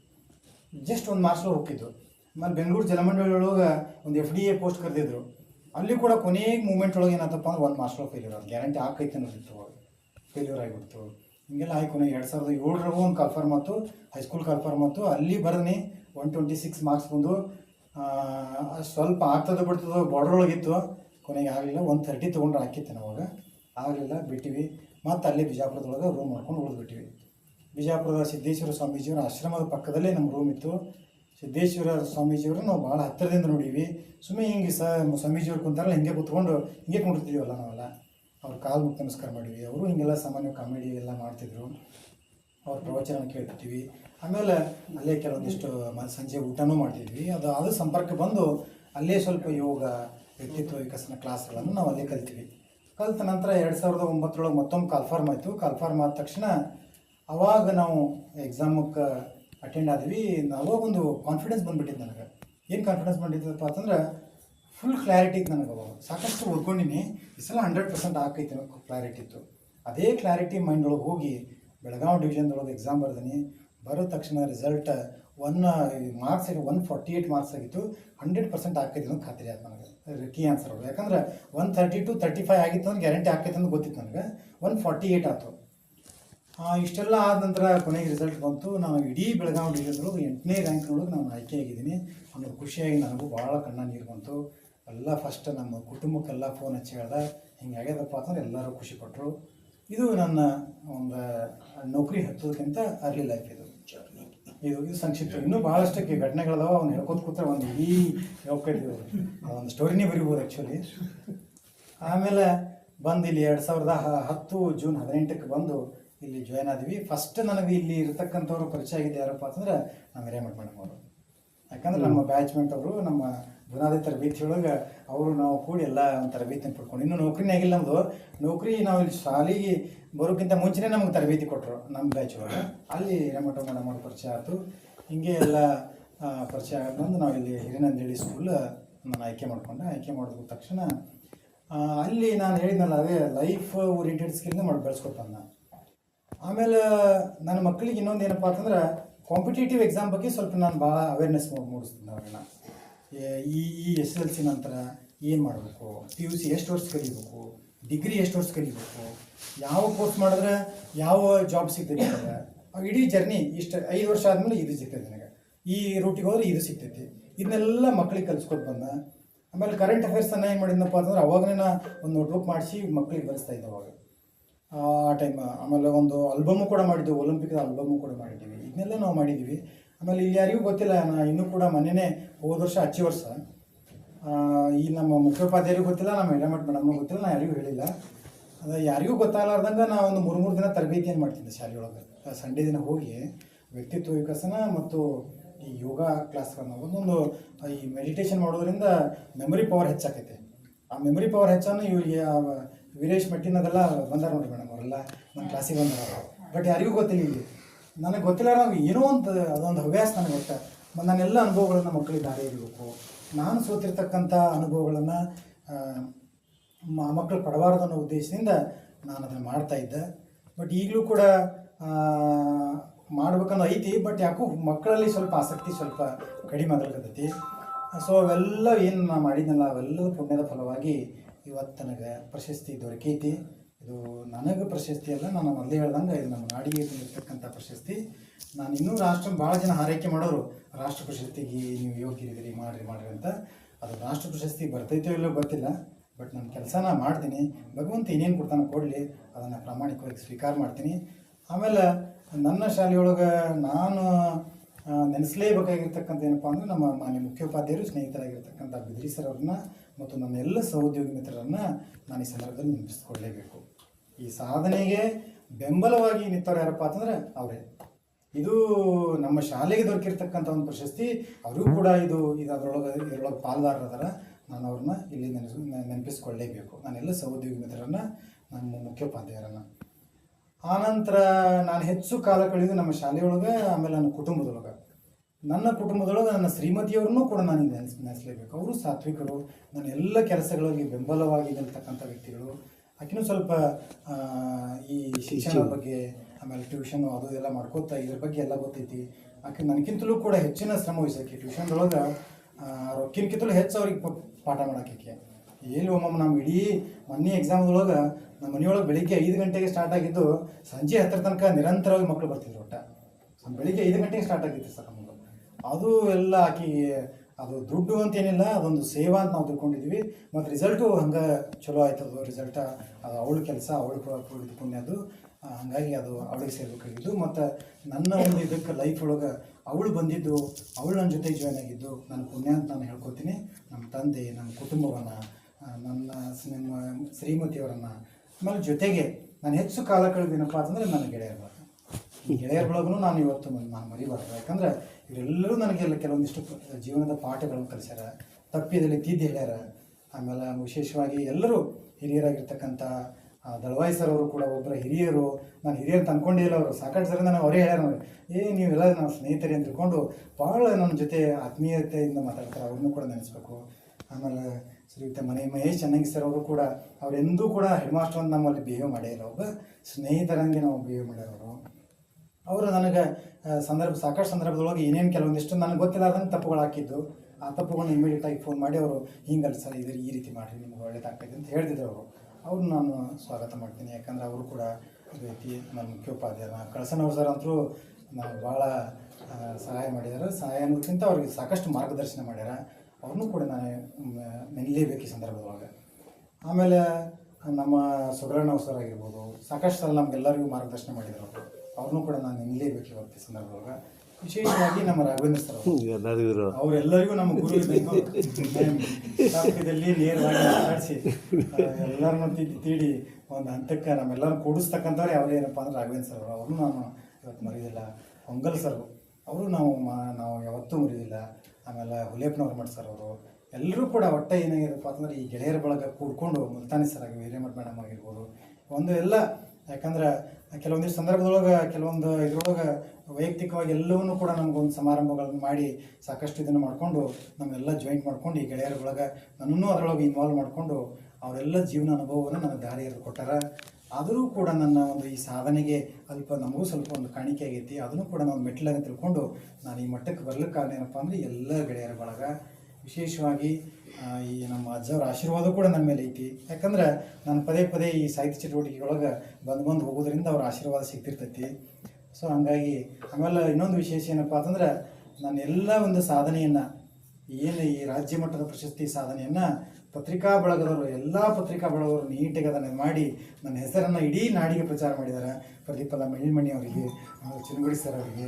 ಜಸ್ಟ್ ಒಂದು ಮಾರ್ಕ್ಸ್ ಹೋಗಿದ್ದು ಆಮೇಲೆ ಬೆಂಗಳೂರು ಜಲಮಂಡಳಿ ಒಳಗೆ ಒಂದು ಎಫ್ ಡಿ ಎ ಪೋಸ್ಟ್ ಕರೆದಿದ್ರು. ಅಲ್ಲಿ ಕೂಡ ಕೊನೆಗೆ ಮೂಮೆಂಟ್ ಒಳಗೆ ಏನಾದಪ್ಪ ಅಂದ್ರೆ ಒಂದು ಮಾಸ್ಟರ್ ಫೇಲ್ಯೂರ್ ಅದು ಗ್ಯಾರಂಟಿ ಹಾಕೈತೆ ಅನ್ನೋದಿತ್ತು ಫೇಲ್ಯೂರ್ ಆಗಿಬಿಡ್ತು. ಹಿಂಗೆಲ್ಲ ಆಯ್ತು ಕೊನೆ ಎರಡು ಸಾವಿರದ ಏಳರಾಗೂ ಒಂದು ಕನ್ಫರ್ಮ್ ಆಯ್ತು. ಹೈಸ್ಕೂಲ್ ಕನ್ಫರ್ಮ್ ಆಯ್ತು. ಅಲ್ಲಿ ಬರ್ನಿ ಒನ್ ಟ್ವೆಂಟಿ ಸಿಕ್ಸ್ ಮಾರ್ಕ್ಸ್ ಬಂದು ಸ್ವಲ್ಪ ಆಗ್ತದೆ ಬಿಡ್ತದೋ ಬಾರ್ಡರ್ ಒಳಗಿತ್ತು ಕೊನೆಗೆ ಆಗಲಿಲ್ಲ. ಒಂದು ತರ್ಟಿ ತೊಗೊಂಡ್ರೆ ಹಾಕಿತ್ತು ಅವಾಗ. ಆಗಲಿಲ್ಲ, ಬಿಟ್ಟಿವಿ. ಮತ್ತು ಅಲ್ಲಿ ಬಿಜಾಪುರದೊಳಗೆ ರೂಮ್ ಮಾಡ್ಕೊಂಡು ಉಳಿದ್ಬಿಟ್ಟಿವಿ. ಬಿಜಾಪುರದ ಸಿದ್ದೇಶ್ವರ ಸ್ವಾಮೀಜಿಯವರ ಆಶ್ರಮದ ಪಕ್ಕದಲ್ಲೇ ನಮ್ಮ ರೂಮ್ ಇತ್ತು. ಸಿದ್ದೇಶ್ವರ ಸ್ವಾಮೀಜಿಯವರು ನಾವು ಭಾಳ ಹತ್ತಿರದಿಂದ ನೋಡೀವಿ ಸುಮ್ಮನೆ ಹಿಂಗೆ ಸ ಸ್ವಾಮೀಜಿಯವ್ರು ಕುಂತಾರಲ್ಲ ಹಿಂಗೆ ಕುತ್ಕೊಂಡು ಹಿಂಗೆ ಕುಂಡಿರ್ತಿದ್ದೀವಲ್ಲ ನಾವೆಲ್ಲ. ಅವ್ರ ಕಾಲು ಮುಕ್ತ ನಮಸ್ಕಾರ ಮಾಡಿವಿ ಅವರು ಹಿಂಗೆಲ್ಲ ಸಾಮಾನ್ಯ ಕಾಮಿಡಿ ಎಲ್ಲ ಮಾಡ್ತಿದ್ರು. ಅವ್ರ ಪ್ರವಚನ ಕೇಳ್ತಿರ್ತೀವಿ ಆಮೇಲೆ ಅಲ್ಲೇ ಕೆಲವೊಂದಿಷ್ಟು ಸಂಜೆ ಊಟನೂ ಮಾಡ್ತಿದ್ವಿ. ಅದು ಅದು ಸಂಪರ್ಕ ಬಂದು ಅಲ್ಲೇ ಸ್ವಲ್ಪ ಯೋಗ, ವ್ಯಕ್ತಿತ್ವ ವಿಕಸನ ಕ್ಲಾಸ್ಗಳನ್ನು ನಾವು ಅಲ್ಲೇ ಕಲ್ತೀವಿ ಕಲಿತ ನಂತರ ಎರಡು ಸಾವಿರದ ಒಂಬತ್ತರೊಳಗೆ ಮತ್ತೊಮ್ಮೆ ಕಾಲ್ಫಾರ್ಮ್ ಆಯಿತು. ಕಾಲ್ಫಾರ್ಮ್ ಆದ ತಕ್ಷಣ ಅವಾಗ ನಾವು ಎಕ್ಸಾಮಕ್ಕೆ ಅಟೆಂಡ್ ಆದ್ವಿ. ಅವಾಗ ಒಂದು ಕಾನ್ಫಿಡೆನ್ಸ್ ಬಂದ್ಬಿಟ್ಟಿದ್ದು ನನಗೆ. ಏನು ಕಾನ್ಫಿಡೆನ್ಸ್ ಬಂದಿದ್ದಪ್ಪ ಅಂತಂದ್ರೆ ಫುಲ್ ಕ್ಲಾರಿಟಿ ಇತ್ತು ನನಗೆ ಅವಾಗ. ಸಾಕಷ್ಟು ಓದ್ಕೊಂಡಿನಿ. ಈ ಸಲ ಹಂಡ್ರೆಡ್ ಪರ್ಸೆಂಟ್ ಅನ್ನೋ ಕ್ಲಾರಿಟಿ ಇತ್ತು. ಅದೇ ಕ್ಲಾರಿಟಿ ಮೈಂಡ್ ಒಳಗೆ ಹೋಗಿ ಬೆಳಗಾವಿ ಡಿವಿಷನ್ದೊಳಗೆ ಎಕ್ಸಾಮ್ ಬರ್ದೀನಿ. ಬರೋ ತಕ್ಷಣ result one marks one forty eight marks ಆಗಿತ್ತು. ಹಂಡ್ರೆಡ್ ಪರ್ಸೆಂಟ್ ಆಕೈತೆ ಅಂತ ಖಾತ್ರಿ ಆಯ್ತು ನನಗೆ. ಕೀ ಆನ್ಸರ್ ಯಾಕಂದ್ರೆ one thirty two thirty five ಆಗಿತ್ತು ಅಂದ್ರೆ ಗ್ಯಾರಂಟಿ ಆಕೈತೆ ಅಂತ ಗೊತ್ತಿತ್ತು ನನಗೆ. ಒನ್ ಫಾರ್ಟಿ ಏಯ್ಟ್ ಆಯ್ತು. ಇಷ್ಟೆಲ್ಲ ಆದ ನಂತರ ಕೊನೆಗೆ ರಿಸಲ್ಟ್ ಬಂತು. ನಾವು ಇಡೀ ಬೆಳಗಾವಿ ಡಿವಿಷನ್ದೊಳಗೆ ಎಂಟನೇ ರ್ಯಾಂಕ್ನೊಳಗೆ ನಾನು ಆಯ್ಕೆ ಆಗಿದ್ದೀನಿ. ಅನ್ನೋದು ಖುಷಿಯಾಗಿ ನನಗೂ ಭಾಳ ಕಣ್ಣ ನೀರು ಬಂತು. ಎಲ್ಲ ಫಸ್ಟ್ ನಮ್ಮ ಕುಟುಂಬಕ್ಕೆಲ್ಲ ಫೋನ್ ಹಚ್ಚಿ ಹೇಳ್ದೆ, ಹಿಂಗೆ ಆಗ್ಯದಪ್ಪ ಅಂತಂದ್ರೆ ಎಲ್ಲರೂ ಖುಷಿಪಟ್ಟರು ಇದು ನನ್ನ ಒಂದು ನೌಕರಿ ಹತ್ತೋದಕ್ಕಿಂತ ಅರ್ಲಿ ಲೈಫ್ ಇದು. ಇದು ಇದು ಸಂಕ್ಷಿಪ್ತ. ಇನ್ನೂ ಭಾಳಷ್ಟು ಕೆ- ಘಟನೆಗಳದಾವ ಅವ್ನು ಹೇಳ್ಕೊತ ಕೂತ್ರೆ ಒಂದು ಇಡೀ ಹೋಗ್ತಿದ್ವಿ ಒಂದು ಸ್ಟೋರಿನೇ ಬರಿಬೋದು ಆ್ಯಕ್ಚುಲಿ ಆಮೇಲೆ ಬಂದು ಇಲ್ಲಿ ಎರಡು ಸಾವಿರದ ಹತ್ತು ಜೂನ್ ಹದಿನೆಂಟಕ್ಕೆ ಬಂದು ಇಲ್ಲಿ ಜಾಯ್ನ್ ಆದ್ವಿ. ಫಸ್ಟ್ ನನಗೆ ಇಲ್ಲಿ ಇರತಕ್ಕಂಥವ್ರು ಪರಿಚಯ ಆಗಿದೆ ಯಾರಪ್ಪ ಅಂತಂದ್ರೆ ನಮ್ಮ ಹಿರೇಮಠ ಮೇಡಮ್ ಅವರು. ಯಾಕಂದ್ರೆ ನಮ್ಮ ಬ್ಯಾಚ್ಮೆಂಟ್ ಅವರು ನಮ್ಮ ಬುನಾದಿ ತರಬೇತಿ ಒಳಗೆ ಅವರು ನಾವು ಕೂಡಿ ಎಲ್ಲ ಒಂದು ತರಬೇತಿನ ಪಡ್ಕೊಂಡು ಇನ್ನೂ ನೌಕರಿನೇ ಆಗಿಲ್ಲ ನಮ್ಮದು ನೌಕರಿ ನಾವು ಇಲ್ಲಿ ಶಾಲೆಗೆ ಬರೋಕ್ಕಿಂತ ಮುಂಚೆನೇ ನಮ್ಗೆ ತರಬೇತಿ ಕೊಟ್ಟರು ನಮ್ಮ ಬ್ಯಾಚ್ ಒಳಗೆ. ಅಲ್ಲಿ ಹಿರೇಮಠ ಮೇಡಮ್ ಅವ್ರ ಪರಿಚಯ ಆಯಿತು. ಹಿಂಗೆ ಎಲ್ಲ ಪರಿಚಯ ಆಗೋದು ನಾವು ಇಲ್ಲಿ ಹಿರೇನಂದೇಳಿ ಸ್ಕೂಲ್ ನಾನು ಆಯ್ಕೆ ಮಾಡ್ಕೊಂಡೆ. ಆಯ್ಕೆ ಮಾಡಿದ ತಕ್ಷಣ ಅಲ್ಲಿ ನಾನು ಹೇಳಿದ್ನಲ್ಲ ಅದೇ ಲೈಫ್ ಓರಿಯೆಂಟೆಡ್ ಸ್ಕಿಲ್ನ ಮಾಡಿ ಬೆಳೆಸ್ಕೊಟ್ಟು ಬಂದ ಆಮೇಲೆ ನನ್ನ ಮಕ್ಕಳಿಗೆ ಇನ್ನೊಂದು ಏನಪ್ಪ ಅಂತಂದ್ರೆ ಕಾಂಪಿಟೇಟಿವ್ ಎಕ್ಸಾಮ್ ಬಗ್ಗೆ ಸ್ವಲ್ಪ ನಾನು ಭಾಳ ಅವೇರ್ನೆಸ್ ಮೂಡಿಸ್ತೀನಿ ಅವ್ರನ್ನ. ಈ ಈ ಎಸ್ ಎಲ್ ಸಿ ನಂತರ ಏನು ಮಾಡಬೇಕು? ಪಿ ಯು ಸಿ ಎಷ್ಟು ವರ್ಷ ಕಲಿಬೇಕು? ಡಿಗ್ರಿ ಎಷ್ಟು ವರ್ಷ ಕಲಿಬೇಕು? ಯಾವ ಕೋರ್ಸ್ ಮಾಡಿದ್ರೆ ಯಾವ ಜಾಬ್ ಸಿಗ್ತೈತಿ ನನಗೆ? ಇಡೀ ಜರ್ನಿ ಇಷ್ಟು, ಐದು ವರ್ಷ ಆದಮೇಲೆ ಇದು ಸಿಗ್ತೈತೆ ನನಗೆ. ಈ ರೂಟಿಗೆ ಹೋದ್ರೆ ಇದು ಸಿಗ್ತೈತಿ. ಇದನ್ನೆಲ್ಲ ಮಕ್ಳಿಗೆ ಕಲಿಸ್ಕೊಟ್ಟು ಬಂದ. ಆಮೇಲೆ ಕರೆಂಟ್ ಅಫೇರ್ಸನ್ನು ಏನು ಮಾಡಿದ್ನಪ್ಪ ಅಂತಂದ್ರೆ ಅವಾಗನೇ ಒಂದು ನೋಟ್ಬುಕ್ ಮಾಡಿಸಿ ಮಕ್ಳಿಗೆ ಬರೆಸ್ತಾ ಇದ್ದೆ ಅವಾಗ. ಆ ಟೈಮ್ ಆಮೇಲೆ ಒಂದು ಆಲ್ಬಮ್ ಕೂಡ ಮಾಡಿದ್ದೀವಿ ಒಲಿಂಪಿಕ್ ಆಲ್ಬಮ್ ಕೂಡ ಮಾಡಿದ್ದೀವಿ. ಇದನ್ನೆಲ್ಲ ನಾವು ಮಾಡಿದ್ದೀವಿ. ಆಮೇಲೆ ಇಲ್ಲಿ ಯಾರಿಗೂ ಗೊತ್ತಿಲ್ಲ, ನಾ ಇನ್ನೂ ಕೂಡ ಮೊನ್ನೆನೇ ಹೋದ ವರ್ಷ ಹಚ್ಚಿ ವರ್ಷ. ಈ ನಮ್ಮ ಮುಖ್ಯೋಪಾಧ್ಯಾಯರಿಗೂ ಗೊತ್ತಿಲ್ಲ, ನಮ್ಮ ಎಡಮಟ್ ಮೇಡಮ್ ಗೊತ್ತಿಲ್ಲ, ನಾ ಯಾರಿಗೂ ಹೇಳಿಲ್ಲ. ಅದು ಯಾರಿಗೂ ಗೊತ್ತಾಗಲಾರ್ದಂಗೆ ನಾ ಒಂದು ಮೂರು ಮೂರು ದಿನ ತರಬೇತಿಯನ್ನು ಮಾಡ್ತಿದ್ದೆ ಶಾಲೆಯೊಳಗೆ. ಸಂಡೇ ದಿನ ಹೋಗಿ ವ್ಯಕ್ತಿತ್ವ ವಿಕಸನ ಮತ್ತು ಈ ಯೋಗ ಕ್ಲಾಸ್ಗಳನ್ನ ಒಂದೊಂದು, ಈ ಮೆಡಿಟೇಷನ್ ಮಾಡೋದ್ರಿಂದ ಮೆಮೊರಿ ಪವರ್ ಹೆಚ್ಚಾಕೈತೆ. ಆ ಮೆಮೊರಿ ಪವರ್ ಹೆಚ್ಚನ್ನು ಇವರಿಗೆ ವೀರೇಶ್ ಮಟ್ಟಿನದೆಲ್ಲ ಬಂದಾರ ನೋಡ್ರಿ ಮೇಡಮ್ ಅವರೆಲ್ಲ ನನ್ನ ಕ್ಲಾಸಿಗೆ ಬಂದಾರ ಬಟ್ ಯಾರಿಗೂ ಗೊತ್ತಿಲ್ಲ ಇಲ್ಲಿ. ನನಗೆ ಗೊತ್ತಿಲ್ಲ ನಾವು ಏನೋ ಒಂದು, ಅದೊಂದು ಹವ್ಯಾಸ ನನಗೆ ಗೊತ್ತ. ನನ್ನೆಲ್ಲ ಅನುಭವಗಳನ್ನು ಮಕ್ಕಳಿಗೆ ದಾರಿ ಇರಬೇಕು ನಾನು ಸೋತಿರ್ತಕ್ಕಂಥ ಅನುಭವಗಳನ್ನು ಮಕ್ಕಳು ಪಡಬಾರ್ದು ಅನ್ನೋ ಉದ್ದೇಶದಿಂದ ನಾನು ಅದನ್ನು ಮಾಡ್ತಾ ಇದ್ದೆ. ಬಟ್ ಈಗಲೂ ಕೂಡ ಮಾಡ್ಬೇಕನ್ನೋ ಐತಿ. ಬಟ್ ಯಾಕೋ ಮಕ್ಕಳಲ್ಲಿ ಸ್ವಲ್ಪ ಆಸಕ್ತಿ ಸ್ವಲ್ಪ ಕಡಿಮೆ ಆಗಲ್ಕತ್ತೈತಿ ಸೊ ಅವೆಲ್ಲ ಏನು ನಾನು ಮಾಡಿದ್ನಲ್ಲ, ಅವೆಲ್ಲದ ಪುಣ್ಯದ ಫಲವಾಗಿ ಇವತ್ತು ನನಗೆ ಪ್ರಶಸ್ತಿ ದೊರಕೈತಿ ಇದು ನನಗೆ ಪ್ರಶಸ್ತಿ ಅಲ್ಲ, ನಾನು ಮೊದಲೇ ಹೇಳ್ದಂಗೆ ಇದು ನಮ್ಮ ನಾಡಿಗೆ ಇರ್ತಕ್ಕಂಥ ಪ್ರಶಸ್ತಿ. ನಾನು ಇನ್ನೂ ರಾಷ್ಟ್ರ ಭಾಳ ಜನ ಹಾರೈಕೆ ಮಾಡೋರು. ರಾಷ್ಟ್ರ ಪ್ರಶಸ್ತಿಗೆ ನೀವು ಯೋಗ್ಯರಿದ್ದೀರಿ, ಮಾಡ್ರಿ ಮಾಡ್ರಿ ಅಂತ. ಅದು ರಾಷ್ಟ್ರ ಪ್ರಶಸ್ತಿ ಬರ್ತೈತೋ ಇಲ್ಲೋ ಗೊತ್ತಿಲ್ಲ. ಬಟ್ ನನ್ನ ಕೆಲಸ ನಾ ಮಾಡ್ತೀನಿ. ಭಗವಂತ ಏನೇನು ಕೊಡ್ತಾನೆ ಕೊಡಲಿ, ಅದನ್ನು ಪ್ರಾಮಾಣಿಕವಾಗಿ ಸ್ವೀಕಾರ ಮಾಡ್ತೀನಿ. ಆಮೇಲೆ ನನ್ನ ಶಾಲೆಯೊಳಗೆ ನಾನು ನೆನೆಸಲೇಬೇಕಾಗಿರ್ತಕ್ಕಂಥ ಏನಪ್ಪ ಅಂದರೆ ನಮ್ಮ ಮಾನ್ಯ ಮುಖ್ಯೋಪಾಧ್ಯಾಯರು ಸ್ನೇಹಿತರಾಗಿರ್ತಕ್ಕಂಥ ಬಿದ್ರಿ ಸರ್ ಅವ್ರನ್ನ ಮತ್ತು ನನ್ನ ಎಲ್ಲ ಸಹೋದ್ಯೋಗಿ ಮಿತ್ರರನ್ನು ನಾನು ಈ ಸಂದರ್ಭದಲ್ಲಿ ನೆನಪಿಸ್ಕೊಳ್ಳೇಬೇಕು. ಈ ಸಾಧನೆಗೆ ಬೆಂಬಲವಾಗಿ ನಿಂತವ್ರು ಯಾರಪ್ಪ ಅಂತಂದ್ರೆ ಅವರೇ. ಇದು ನಮ್ಮ ಶಾಲೆಗೆ ದೊರಕಿರ್ತಕ್ಕಂಥ ಒಂದು ಪ್ರಶಸ್ತಿ ಅವರು ಕೂಡ ಇದು ಇದು ಅದರೊಳಗೆ ಇದರೊಳಗೆ ಪಾಲ್ದಾರರದಾರ ನಾನು ಅವ್ರನ್ನ ಇಲ್ಲಿ ನೆನೆಸು ನೆನಪಿಸ್ಕೊಳ್ಳೇಬೇಕು. ನಾನೆಲ್ಲ ಸಹೋದ್ಯೋಗಿ ಮಿತ್ರರನ್ನ, ನಮ್ಮ ಮುಖ್ಯೋಪಾಧ್ಯಾಯರನ್ನು. ಆನಂತರ ನಾನು ಹೆಚ್ಚು ಕಾಲ ಕಳೆದು ನಮ್ಮ ಶಾಲೆಯೊಳಗೆ, ಆಮೇಲೆ ನನ್ನ ಕುಟುಂಬದೊಳಗೆ. ನನ್ನ ಕುಟುಂಬದೊಳಗೆ ನನ್ನ ಶ್ರೀಮತಿಯವ್ರನ್ನೂ ಕೂಡ ನಾನು ನೆನೆಸ್ ನೆನೆಸಲೇಬೇಕು. ಅವರು ಸಾತ್ವಿಕರು. ನನ್ನ ಎಲ್ಲ ಕೆಲಸಗಳಲ್ಲಿ ಬೆಂಬಲವಾಗಿ ನಿಲ್ತಕ್ಕಂಥ ವ್ಯಕ್ತಿಗಳು. ಆಕಿನೂ ಸ್ವಲ್ಪ ಈ ಶಿಕ್ಷಣದ ಬಗ್ಗೆ ಆಮೇಲೆ ಟ್ಯೂಷನು ಅದು ಎಲ್ಲ ಮಾಡ್ಕೋತಾ ಇದ್ರ ಬಗ್ಗೆ ಎಲ್ಲ ಗೊತ್ತೈತಿ. ಆಕೆ ನನಗಿಂತಲೂ ಕೂಡ ಹೆಚ್ಚಿನ ಶ್ರಮ ವಹಿಸಕ್ಕೆ ಟ್ಯೂಷನ್ದೊಳಗೆ ರೊಕ್ಕಿನಕ್ಕಿಂತಲೂ ಹೆಚ್ಚು ಅವ್ರಿಗೆ ಪಾಠ ಮಾಡಕ್ಕೆ ಎಲ್ಲಿ ಒಮ್ಮೊಮ್ಮೆ ನಾವು ಇಡೀ ಮೊನ್ನೆ ಎಕ್ಸಾಮ್ದೊಳಗೆ ನಮ್ಮ ಮನೆಯೊಳಗೆ ಬೆಳಿಗ್ಗೆ ಐದು ಗಂಟೆಗೆ ಸ್ಟಾರ್ಟ್ ಆಗಿದ್ದು ಸಂಜೆ ಹತ್ತಿರ ತನಕ ನಿರಂತರವಾಗಿ ಮಕ್ಕಳು ಬರ್ತಿದ್ರು ಒಟ್ಟ. ಬೆಳಿಗ್ಗೆ ಐದು ಗಂಟೆಗೆ ಸ್ಟಾರ್ಟ್ ಆಗಿತ್ತು ಸರ್ ಅದು ಎಲ್ಲ ಆಕಿ ಅದು ದುಡ್ಡು ಅಂತೇನಿಲ್ಲ ಅದೊಂದು ಸೇವಾ ಅಂತ ನಾವು ತಿಳ್ಕೊಂಡಿದ್ವಿ. ಮತ್ತು ರಿಸಲ್ಟು ಹಂಗೆ ಚಲೋ ಆಯ್ತದು ರಿಸಲ್ಟ ಅದು ಅವಳ ಕೆಲಸ ಅವಳು ಪುಣ್ಯ ಅದು. ಆ, ಹಂಗಾಗಿ ಅದು ಅವಳಿಗೆ ಸೇರ್ಬೇಕಾಗಿದ್ದು. ಮತ್ತು ನನ್ನ ಒಂದು ಇದಕ್ಕೆ ಲೈಫ್ ಒಳಗೆ ಅವಳು ಬಂದಿದ್ದು ಅವಳು ನನ್ನ ಜೊತೆ ಜಾಯ್ನ್ ಆಗಿದ್ದು ನನ್ನ ಪುಣ್ಯ ಅಂತ ನಾನು ಹೇಳ್ಕೊತೀನಿ. ನಮ್ಮ ತಂದೆ ನಮ್ಮ ಕುಟುಂಬವನ್ನು ನನ್ನ ನಿಮ್ಮ ಶ್ರೀಮತಿಯವರನ್ನು ಆಮೇಲೆ ಜೊತೆಗೆ ನಾನು ಹೆಚ್ಚು ಕಾಲ ಕಳೆದೇನಪ್ಪ ಅಂತಂದರೆ ನನ್ನ ಗೆಳೆಯರು ಈ ಗೆಳೆಯರ ನಾನು ಇವತ್ತು ನಾನು ಮರಿಬಾರ್ದು. ಯಾಕಂದ್ರೆ ಇವರೆಲ್ಲರೂ ನನಗೆಲ್ಲ ಕೆಲವೊಂದಿಷ್ಟು ಜೀವನದ ಪಾಠಗಳನ್ನು ಕಲಿಸ್ಯಾರ, ತಪ್ಪಿದಲ್ಲಿ ತಿದ್ದು ಹೇಳ್ಯಾರ. ಆಮೇಲೆ ವಿಶೇಷವಾಗಿ ಎಲ್ಲರೂ ಹಿರಿಯರಾಗಿರ್ತಕ್ಕಂಥ ದಳವಾಯಿ ಸರ್ ಅವರು ಕೂಡ ಒಬ್ಬರ ಹಿರಿಯರು. ನಾನು ಹಿರಿಯರು ಇಲ್ಲ ಅವರು, ಸಾಕಷ್ಟು ಸರ್ ನಾನು ಅವರೇ ಹೇಳ್ಯಾರ ನೋಡಿ. ಏ, ನೀವೆಲ್ಲ ನಾವು ಸ್ನೇಹಿತರೆ ಅಂತ ತಿಳ್ಕೊಂಡು ಭಾಳ ನನ್ನ ಜೊತೆ ಆತ್ಮೀಯತೆಯಿಂದ ಮಾತಾಡ್ತಾರೆ, ಅವ್ರನ್ನೂ ಕೂಡ ನೆನೆಸ್ಬೇಕು. ಆಮೇಲೆ ಶ್ರೀಯುತ ಮನೆ ಮಹೇಶ್ ಚೆನ್ನಾಗಿ ಸರ್ ಅವರು ಕೂಡ, ಅವರೆಂದೂ ಕೂಡ ಹೆಡ್ ಮಾಸ್ಟರ್ ಅಂತ ನಮ್ಮಲ್ಲಿ ಬಿಹೇವ್ ಅವ್ರು ಒಬ್ಬ ಸ್ನೇಹಿತರಂಗೆ ನಾವು ಬಿಹೇವ್ ಮಾಡ್ಯಾರ ಅವರು ನನಗೆ ಸಂದರ್ಭ, ಸಾಕಷ್ಟು ಸಂದರ್ಭದೊಳಗೆ ಏನೇನು ಕೆಲವೊಂದಿಷ್ಟು ನನಗೆ ಗೊತ್ತಿಲ್ಲಾರ್ದಂಗೆ ತಪ್ಪುಗಳು ಹಾಕಿದ್ದು, ಆ ತಪ್ಪುಗಳನ್ನ ಇಮಿಡಿಯೇಟಾಗಿ ಫೋನ್ ಮಾಡಿ ಅವರು, ಹಿಂಗಲ್ಲ ಸರ್, ಇದು, ಈ ರೀತಿ ಮಾಡಿರಿ, ನಿಮ್ಗೆ ಒಳ್ಳೇದಾಗ್ತೈತೆ ಅಂತ ಹೇಳ್ತಿದ್ರು ಅವರು. ಅವ್ರು ನಾನು ಸ್ವಾಗತ ಮಾಡ್ತೀನಿ. ಯಾಕಂದ್ರೆ ಅವರು ಕೂಡ ರೀತಿ ನನ್ನ ಮುಖ್ಯೋಪಾಧ್ಯಾಯ ಕಳಸನವ್ರು ಸರ್ ಅಂತೂ ನಾನು ಭಾಳ ಸಹಾಯ ಮಾಡಿದ್ದಾರೆ ಸಹಾಯ ಅನ್ನೋದಕ್ಕಿಂತ ಅವ್ರಿಗೆ ಸಾಕಷ್ಟು ಮಾರ್ಗದರ್ಶನ ಮಾಡ್ಯಾರ. ಅವ್ರನ್ನೂ ಕೂಡ ನಾನು ನೆನಲೇಬೇಕು ಈ ಸಂದರ್ಭದೊಳಗೆ. ಆಮೇಲೆ ನಮ್ಮ ಸುಬ್ರಹ್ಮಣ್ಯ ಸರ್ ಆಗಿರ್ಬೋದು, ಸಾಕಷ್ಟು ಸಲ ನಮಗೆಲ್ಲರಿಗೂ ಮಾರ್ಗದರ್ಶನ ಮಾಡಿದ್ರು. ಅವರು ಅವ್ರನ್ನೂ ಕೂಡ ನಾನು ನೆನಲೇಬೇಕು ಇವತ್ತು ಈ ಸಂದರ್ಭದೊಳಗೆ. ವಿಶೇಷವಾಗಿ ನಮ್ಮ ರಾಘವೇಂದ್ರ ಸರ್ ಅವರು.
ಎಲ್ಲರಿಗೂ
ಅವರೆಲ್ಲರಿಗೂ ನಮ್ಮ ಗುರು ಇರಬೇಕು ನೇರವಾಗಿ ಮಾತಾಡಿಸಿ ಎಲ್ಲರನ್ನೂ ತೀಡಿ ಒಂದು ಹಂತಕ್ಕೆ ನಮ್ಮೆಲ್ಲರೂ ಕೂಡಿಸ್ತಕ್ಕಂಥವ್ರು ಯಾರು ಏನಪ್ಪ ಅಂದ್ರೆ ರಾಘವೇಂದ್ರ ಸರ್ ಅವರು. ನಾನು ಇವತ್ತು ಮರೆಯೋದಿಲ್ಲ. ಹೊಂಗಲ್ ಸರ್ ಅವರು. ನಾವು ಮಾ ನಾವು ಯಾವತ್ತೂ ಮರೆಯೋದಿಲ್ಲ. ಆಮೇಲೆ ಹುಲೇಪ್ನವ್ರ ಮಠ ಸರ್ ಅವರು. ಎಲ್ಲರೂ ಕೂಡ ಒಟ್ಟೆ ಏನಾಗಿರಪ್ಪ ಅಂತಂದ್ರೆ ಈ ಗೆಳೆಯರ ಬಳಗ ಕೂಡ್ಕೊಂಡು ಮುಲ್ತಾನಿ ಸರ್ ಆಗಿ ಹಿರೇಮಠ ಮೇಡಮ್ ಆಗಿರ್ಬೋದು. ಒಂದು ಎಲ್ಲ ಯಾಕಂದ್ರೆ ಕೆಲವೊಂದಿಷ್ಟು ಸಂದರ್ಭದೊಳಗೆ, ಕೆಲವೊಂದು ಇದ್ರೊಳಗೆ ವೈಯಕ್ತಿಕವಾಗಿ ಎಲ್ಲವನ್ನೂ ಕೂಡ ನಮಗೊಂದು ಸಮಾರಂಭಗಳನ್ನು ಮಾಡಿ ಸಾಕಷ್ಟು ಇದನ್ನು ಮಾಡಿಕೊಂಡು ನಮ್ಮೆಲ್ಲ ಜಾಯಿಂಟ್ ಮಾಡ್ಕೊಂಡು ಈ ಗೆಳೆಯರ ಒಳಗೆ ನನ್ನನ್ನು ಅದರೊಳಗೆ ಇನ್ವಾಲ್ವ್ ಮಾಡಿಕೊಂಡು ಅವರೆಲ್ಲ ಜೀವನ ಅನುಭವವನ್ನು ನನಗೆ ದಾರಿ ಎರೆದು ಕೊಟ್ಟಾರ. ಆದರೂ ಕೂಡ ನನ್ನ ಒಂದು ಈ ಸಾಧನೆಗೆ ಅಲ್ಪ ನಮಗೂ ಸ್ವಲ್ಪ ಒಂದು ಕಾಣಿಕೆ ಆಗೈತಿ. ಅದನ್ನು ಕೂಡ ನಾನು ಮೆಟ್ಲಾಗಿ ತಿಳ್ಕೊಂಡು ನಾನು ಈ ಮಟ್ಟಕ್ಕೆ ಬರ್ಲಿಕ್ಕೆ ಕಾರಣ ಏನಪ್ಪ ಅಂದರೆ ಎಲ್ಲ ಗೆಳೆಯರ ಬಳಗ ವಿಶೇಷವಾಗಿ ಈ ನಮ್ಮ ಅಜ್ಜವ್ರ ಆಶೀರ್ವಾದ ಕೂಡ ನನ್ನ ಮೇಲೆ ಐತಿ. ಯಾಕಂದ್ರೆ ನಾನು ಪದೇ ಪದೇ ಈ ಸಾಹಿತ್ಯ ಚಟುವಟಿಕೆಯೊಳಗೆ ಬಂದು ಬಂದು ಹೋಗೋದ್ರಿಂದ ಅವ್ರ ಆಶೀರ್ವಾದ ಸಿಗ್ತಿರ್ತೈತಿ. ಸೊ ಹಂಗಾಗಿ ಆಮೇಲೆ ಇನ್ನೊಂದು ವಿಶೇಷ ಏನಪ್ಪ ಅಂತಂದ್ರೆ ನಾನು ಎಲ್ಲ ಒಂದು ಸಾಧನೆಯನ್ನು, ಏನು ಈ ರಾಜ್ಯ ಮಟ್ಟದ ಪ್ರಶಸ್ತಿ ಸಾಧನೆಯನ್ನು ಪತ್ರಿಕಾ ಬಳಗದವರು ಎಲ್ಲ ಪತ್ರಿಕಾ ಬಳಗವರು ನೀಟಾಗಿ ಅದನ್ನು ಮಾಡಿ ನನ್ನ ಹೆಸರನ್ನು ಇಡೀ ನಾಡಿಗೆ ಪ್ರಚಾರ ಮಾಡಿದ್ದಾರೆ. ಪ್ರದೀಪಲ ಮೆಳ್ಳಿಮಣಿ ಅವರಿಗೆ ಚಿನ್ಗುಡಿ ಸರ್ ಅವರಿಗೆ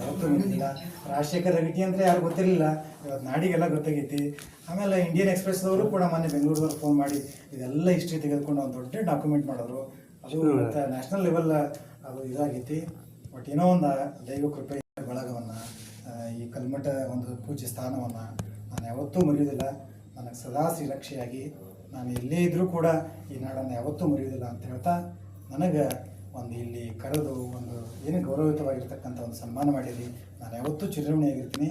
ಯಾವತ್ತೂ ಗೊತ್ತಿಲ್ಲ ರಾಜಶೇಖರ್ ರಗಟಿ ಅಂದರೆ ಯಾರು ಗೊತ್ತಿರಲಿಲ್ಲ. ಇವತ್ತು ನಾಡಿಗೆಲ್ಲ ಗೊತ್ತಾಗೈತಿ. ಆಮೇಲೆ ಇಂಡಿಯನ್ ಎಕ್ಸ್ಪ್ರೆಸ್ದವರು ಕೂಡ ಮೊನ್ನೆ ಬೆಂಗಳೂರಿಗೆ ಫೋನ್ ಮಾಡಿ ಇದೆಲ್ಲ ಹಿಸ್ಟ್ರಿ ತೆಗೆದುಕೊಂಡು ಒಂದು ದೊಡ್ಡ ಡಾಕ್ಯುಮೆಂಟ್ ಮಾಡೋರು ಅದು ಮತ್ತು ನ್ಯಾಷನಲ್ ಲೆವೆಲ್ ಅದು ಇದಾಗೈತಿ. ಬಟ್ ಏನೋ ಒಂದು ದೈವ ಕೃಪೆ ಬಳಗವನ್ನು ಈ ಕಲ್ಮಠ ಒಂದು ಪೂಜೆ ಸ್ಥಾನವನ್ನು ನಾನು ಯಾವತ್ತೂ ಮರೆಯೋದಿಲ್ಲ. ನನಗೆ ಸದಾ ಶ್ರೀರಕ್ಷೆಯಾಗಿ ನಾನು ಎಲ್ಲೇ ಇದ್ದರೂ ಕೂಡ ಈ ನಾಡನ್ನು ಯಾವತ್ತೂ ಮರೆಯೋದಿಲ್ಲ ಅಂತ ಹೇಳ್ತಾ ನನಗೆ ಒಂದು ಇಲ್ಲಿ ಕರೆದು ಒಂದು ಏನು ಗೌರವಯುತವಾಗಿರ್ತಕ್ಕಂಥ ಒಂದು ಸನ್ಮಾನ ಮಾಡಿರಿ. ನಾನು ಯಾವತ್ತೂ ಚಿರಋಣಿಯಾಗಿರ್ತೀನಿ.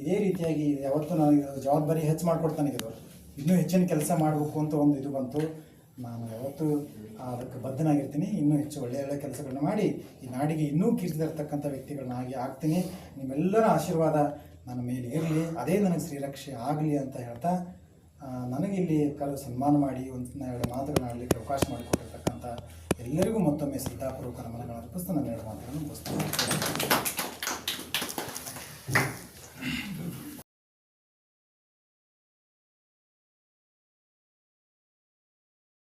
ಇದೇ ರೀತಿಯಾಗಿ ಯಾವತ್ತೂ ನನಗೆ ಜವಾಬ್ದಾರಿ ಹೆಚ್ಚು ಮಾಡಿಕೊಡ್ತಾನೆ ಇದು ಇನ್ನೂ ಹೆಚ್ಚಿನ ಕೆಲಸ ಮಾಡಬೇಕು ಅಂತ ಒಂದು ಇದು ಬಂತು. ನಾನು ಯಾವತ್ತೂ ಅದಕ್ಕೆ ಬದ್ಧನಾಗಿರ್ತೀನಿ. ಇನ್ನೂ ಹೆಚ್ಚು ಒಳ್ಳೆಯ ಒಳ್ಳೆಯ ಕೆಲಸಗಳನ್ನ ಮಾಡಿ ಈ ನಾಡಿಗೆ ಇನ್ನೂ ಕೀರ್ತಿ ತರ್ತಕ್ಕಂಥ ವ್ಯಕ್ತಿಗಳನ್ನಾಗಿ ಆಗ್ತೀನಿ. ನಿಮ್ಮೆಲ್ಲರ ಆಶೀರ್ವಾದ ನನ್ನ ಮೇಲೆ ಇರಲಿ. ಅದೇ ನನಗೆ ಶ್ರೀರಕ್ಷೆ ಆಗಲಿ ಅಂತ ಹೇಳ್ತಾ ಆ, ನನಗೆ ಇಲ್ಲಿ ಕರೆದು ಸನ್ಮಾನ ಮಾಡಿ ಒಂದು ಎರಡು ಮಾತುಗಳನ್ನಾಡಲಿಕ್ಕೆ ಅವಕಾಶ ಮಾಡಿಕೊಟ್ಟಿರ್ತಕ್ಕಂಥ ಎಲ್ಲರಿಗೂ ಮತ್ತೊಮ್ಮೆ ಸಿದ್ಧಾಪೂರ್ವಕ ನಮನಗಳನ್ನು ಅರ್ಪಿಸ್ತಾ ನನ್ನ ಎರಡು ಮಾತುಗಳನ್ನು ಮುಗಿಸ್ತೀನಿ.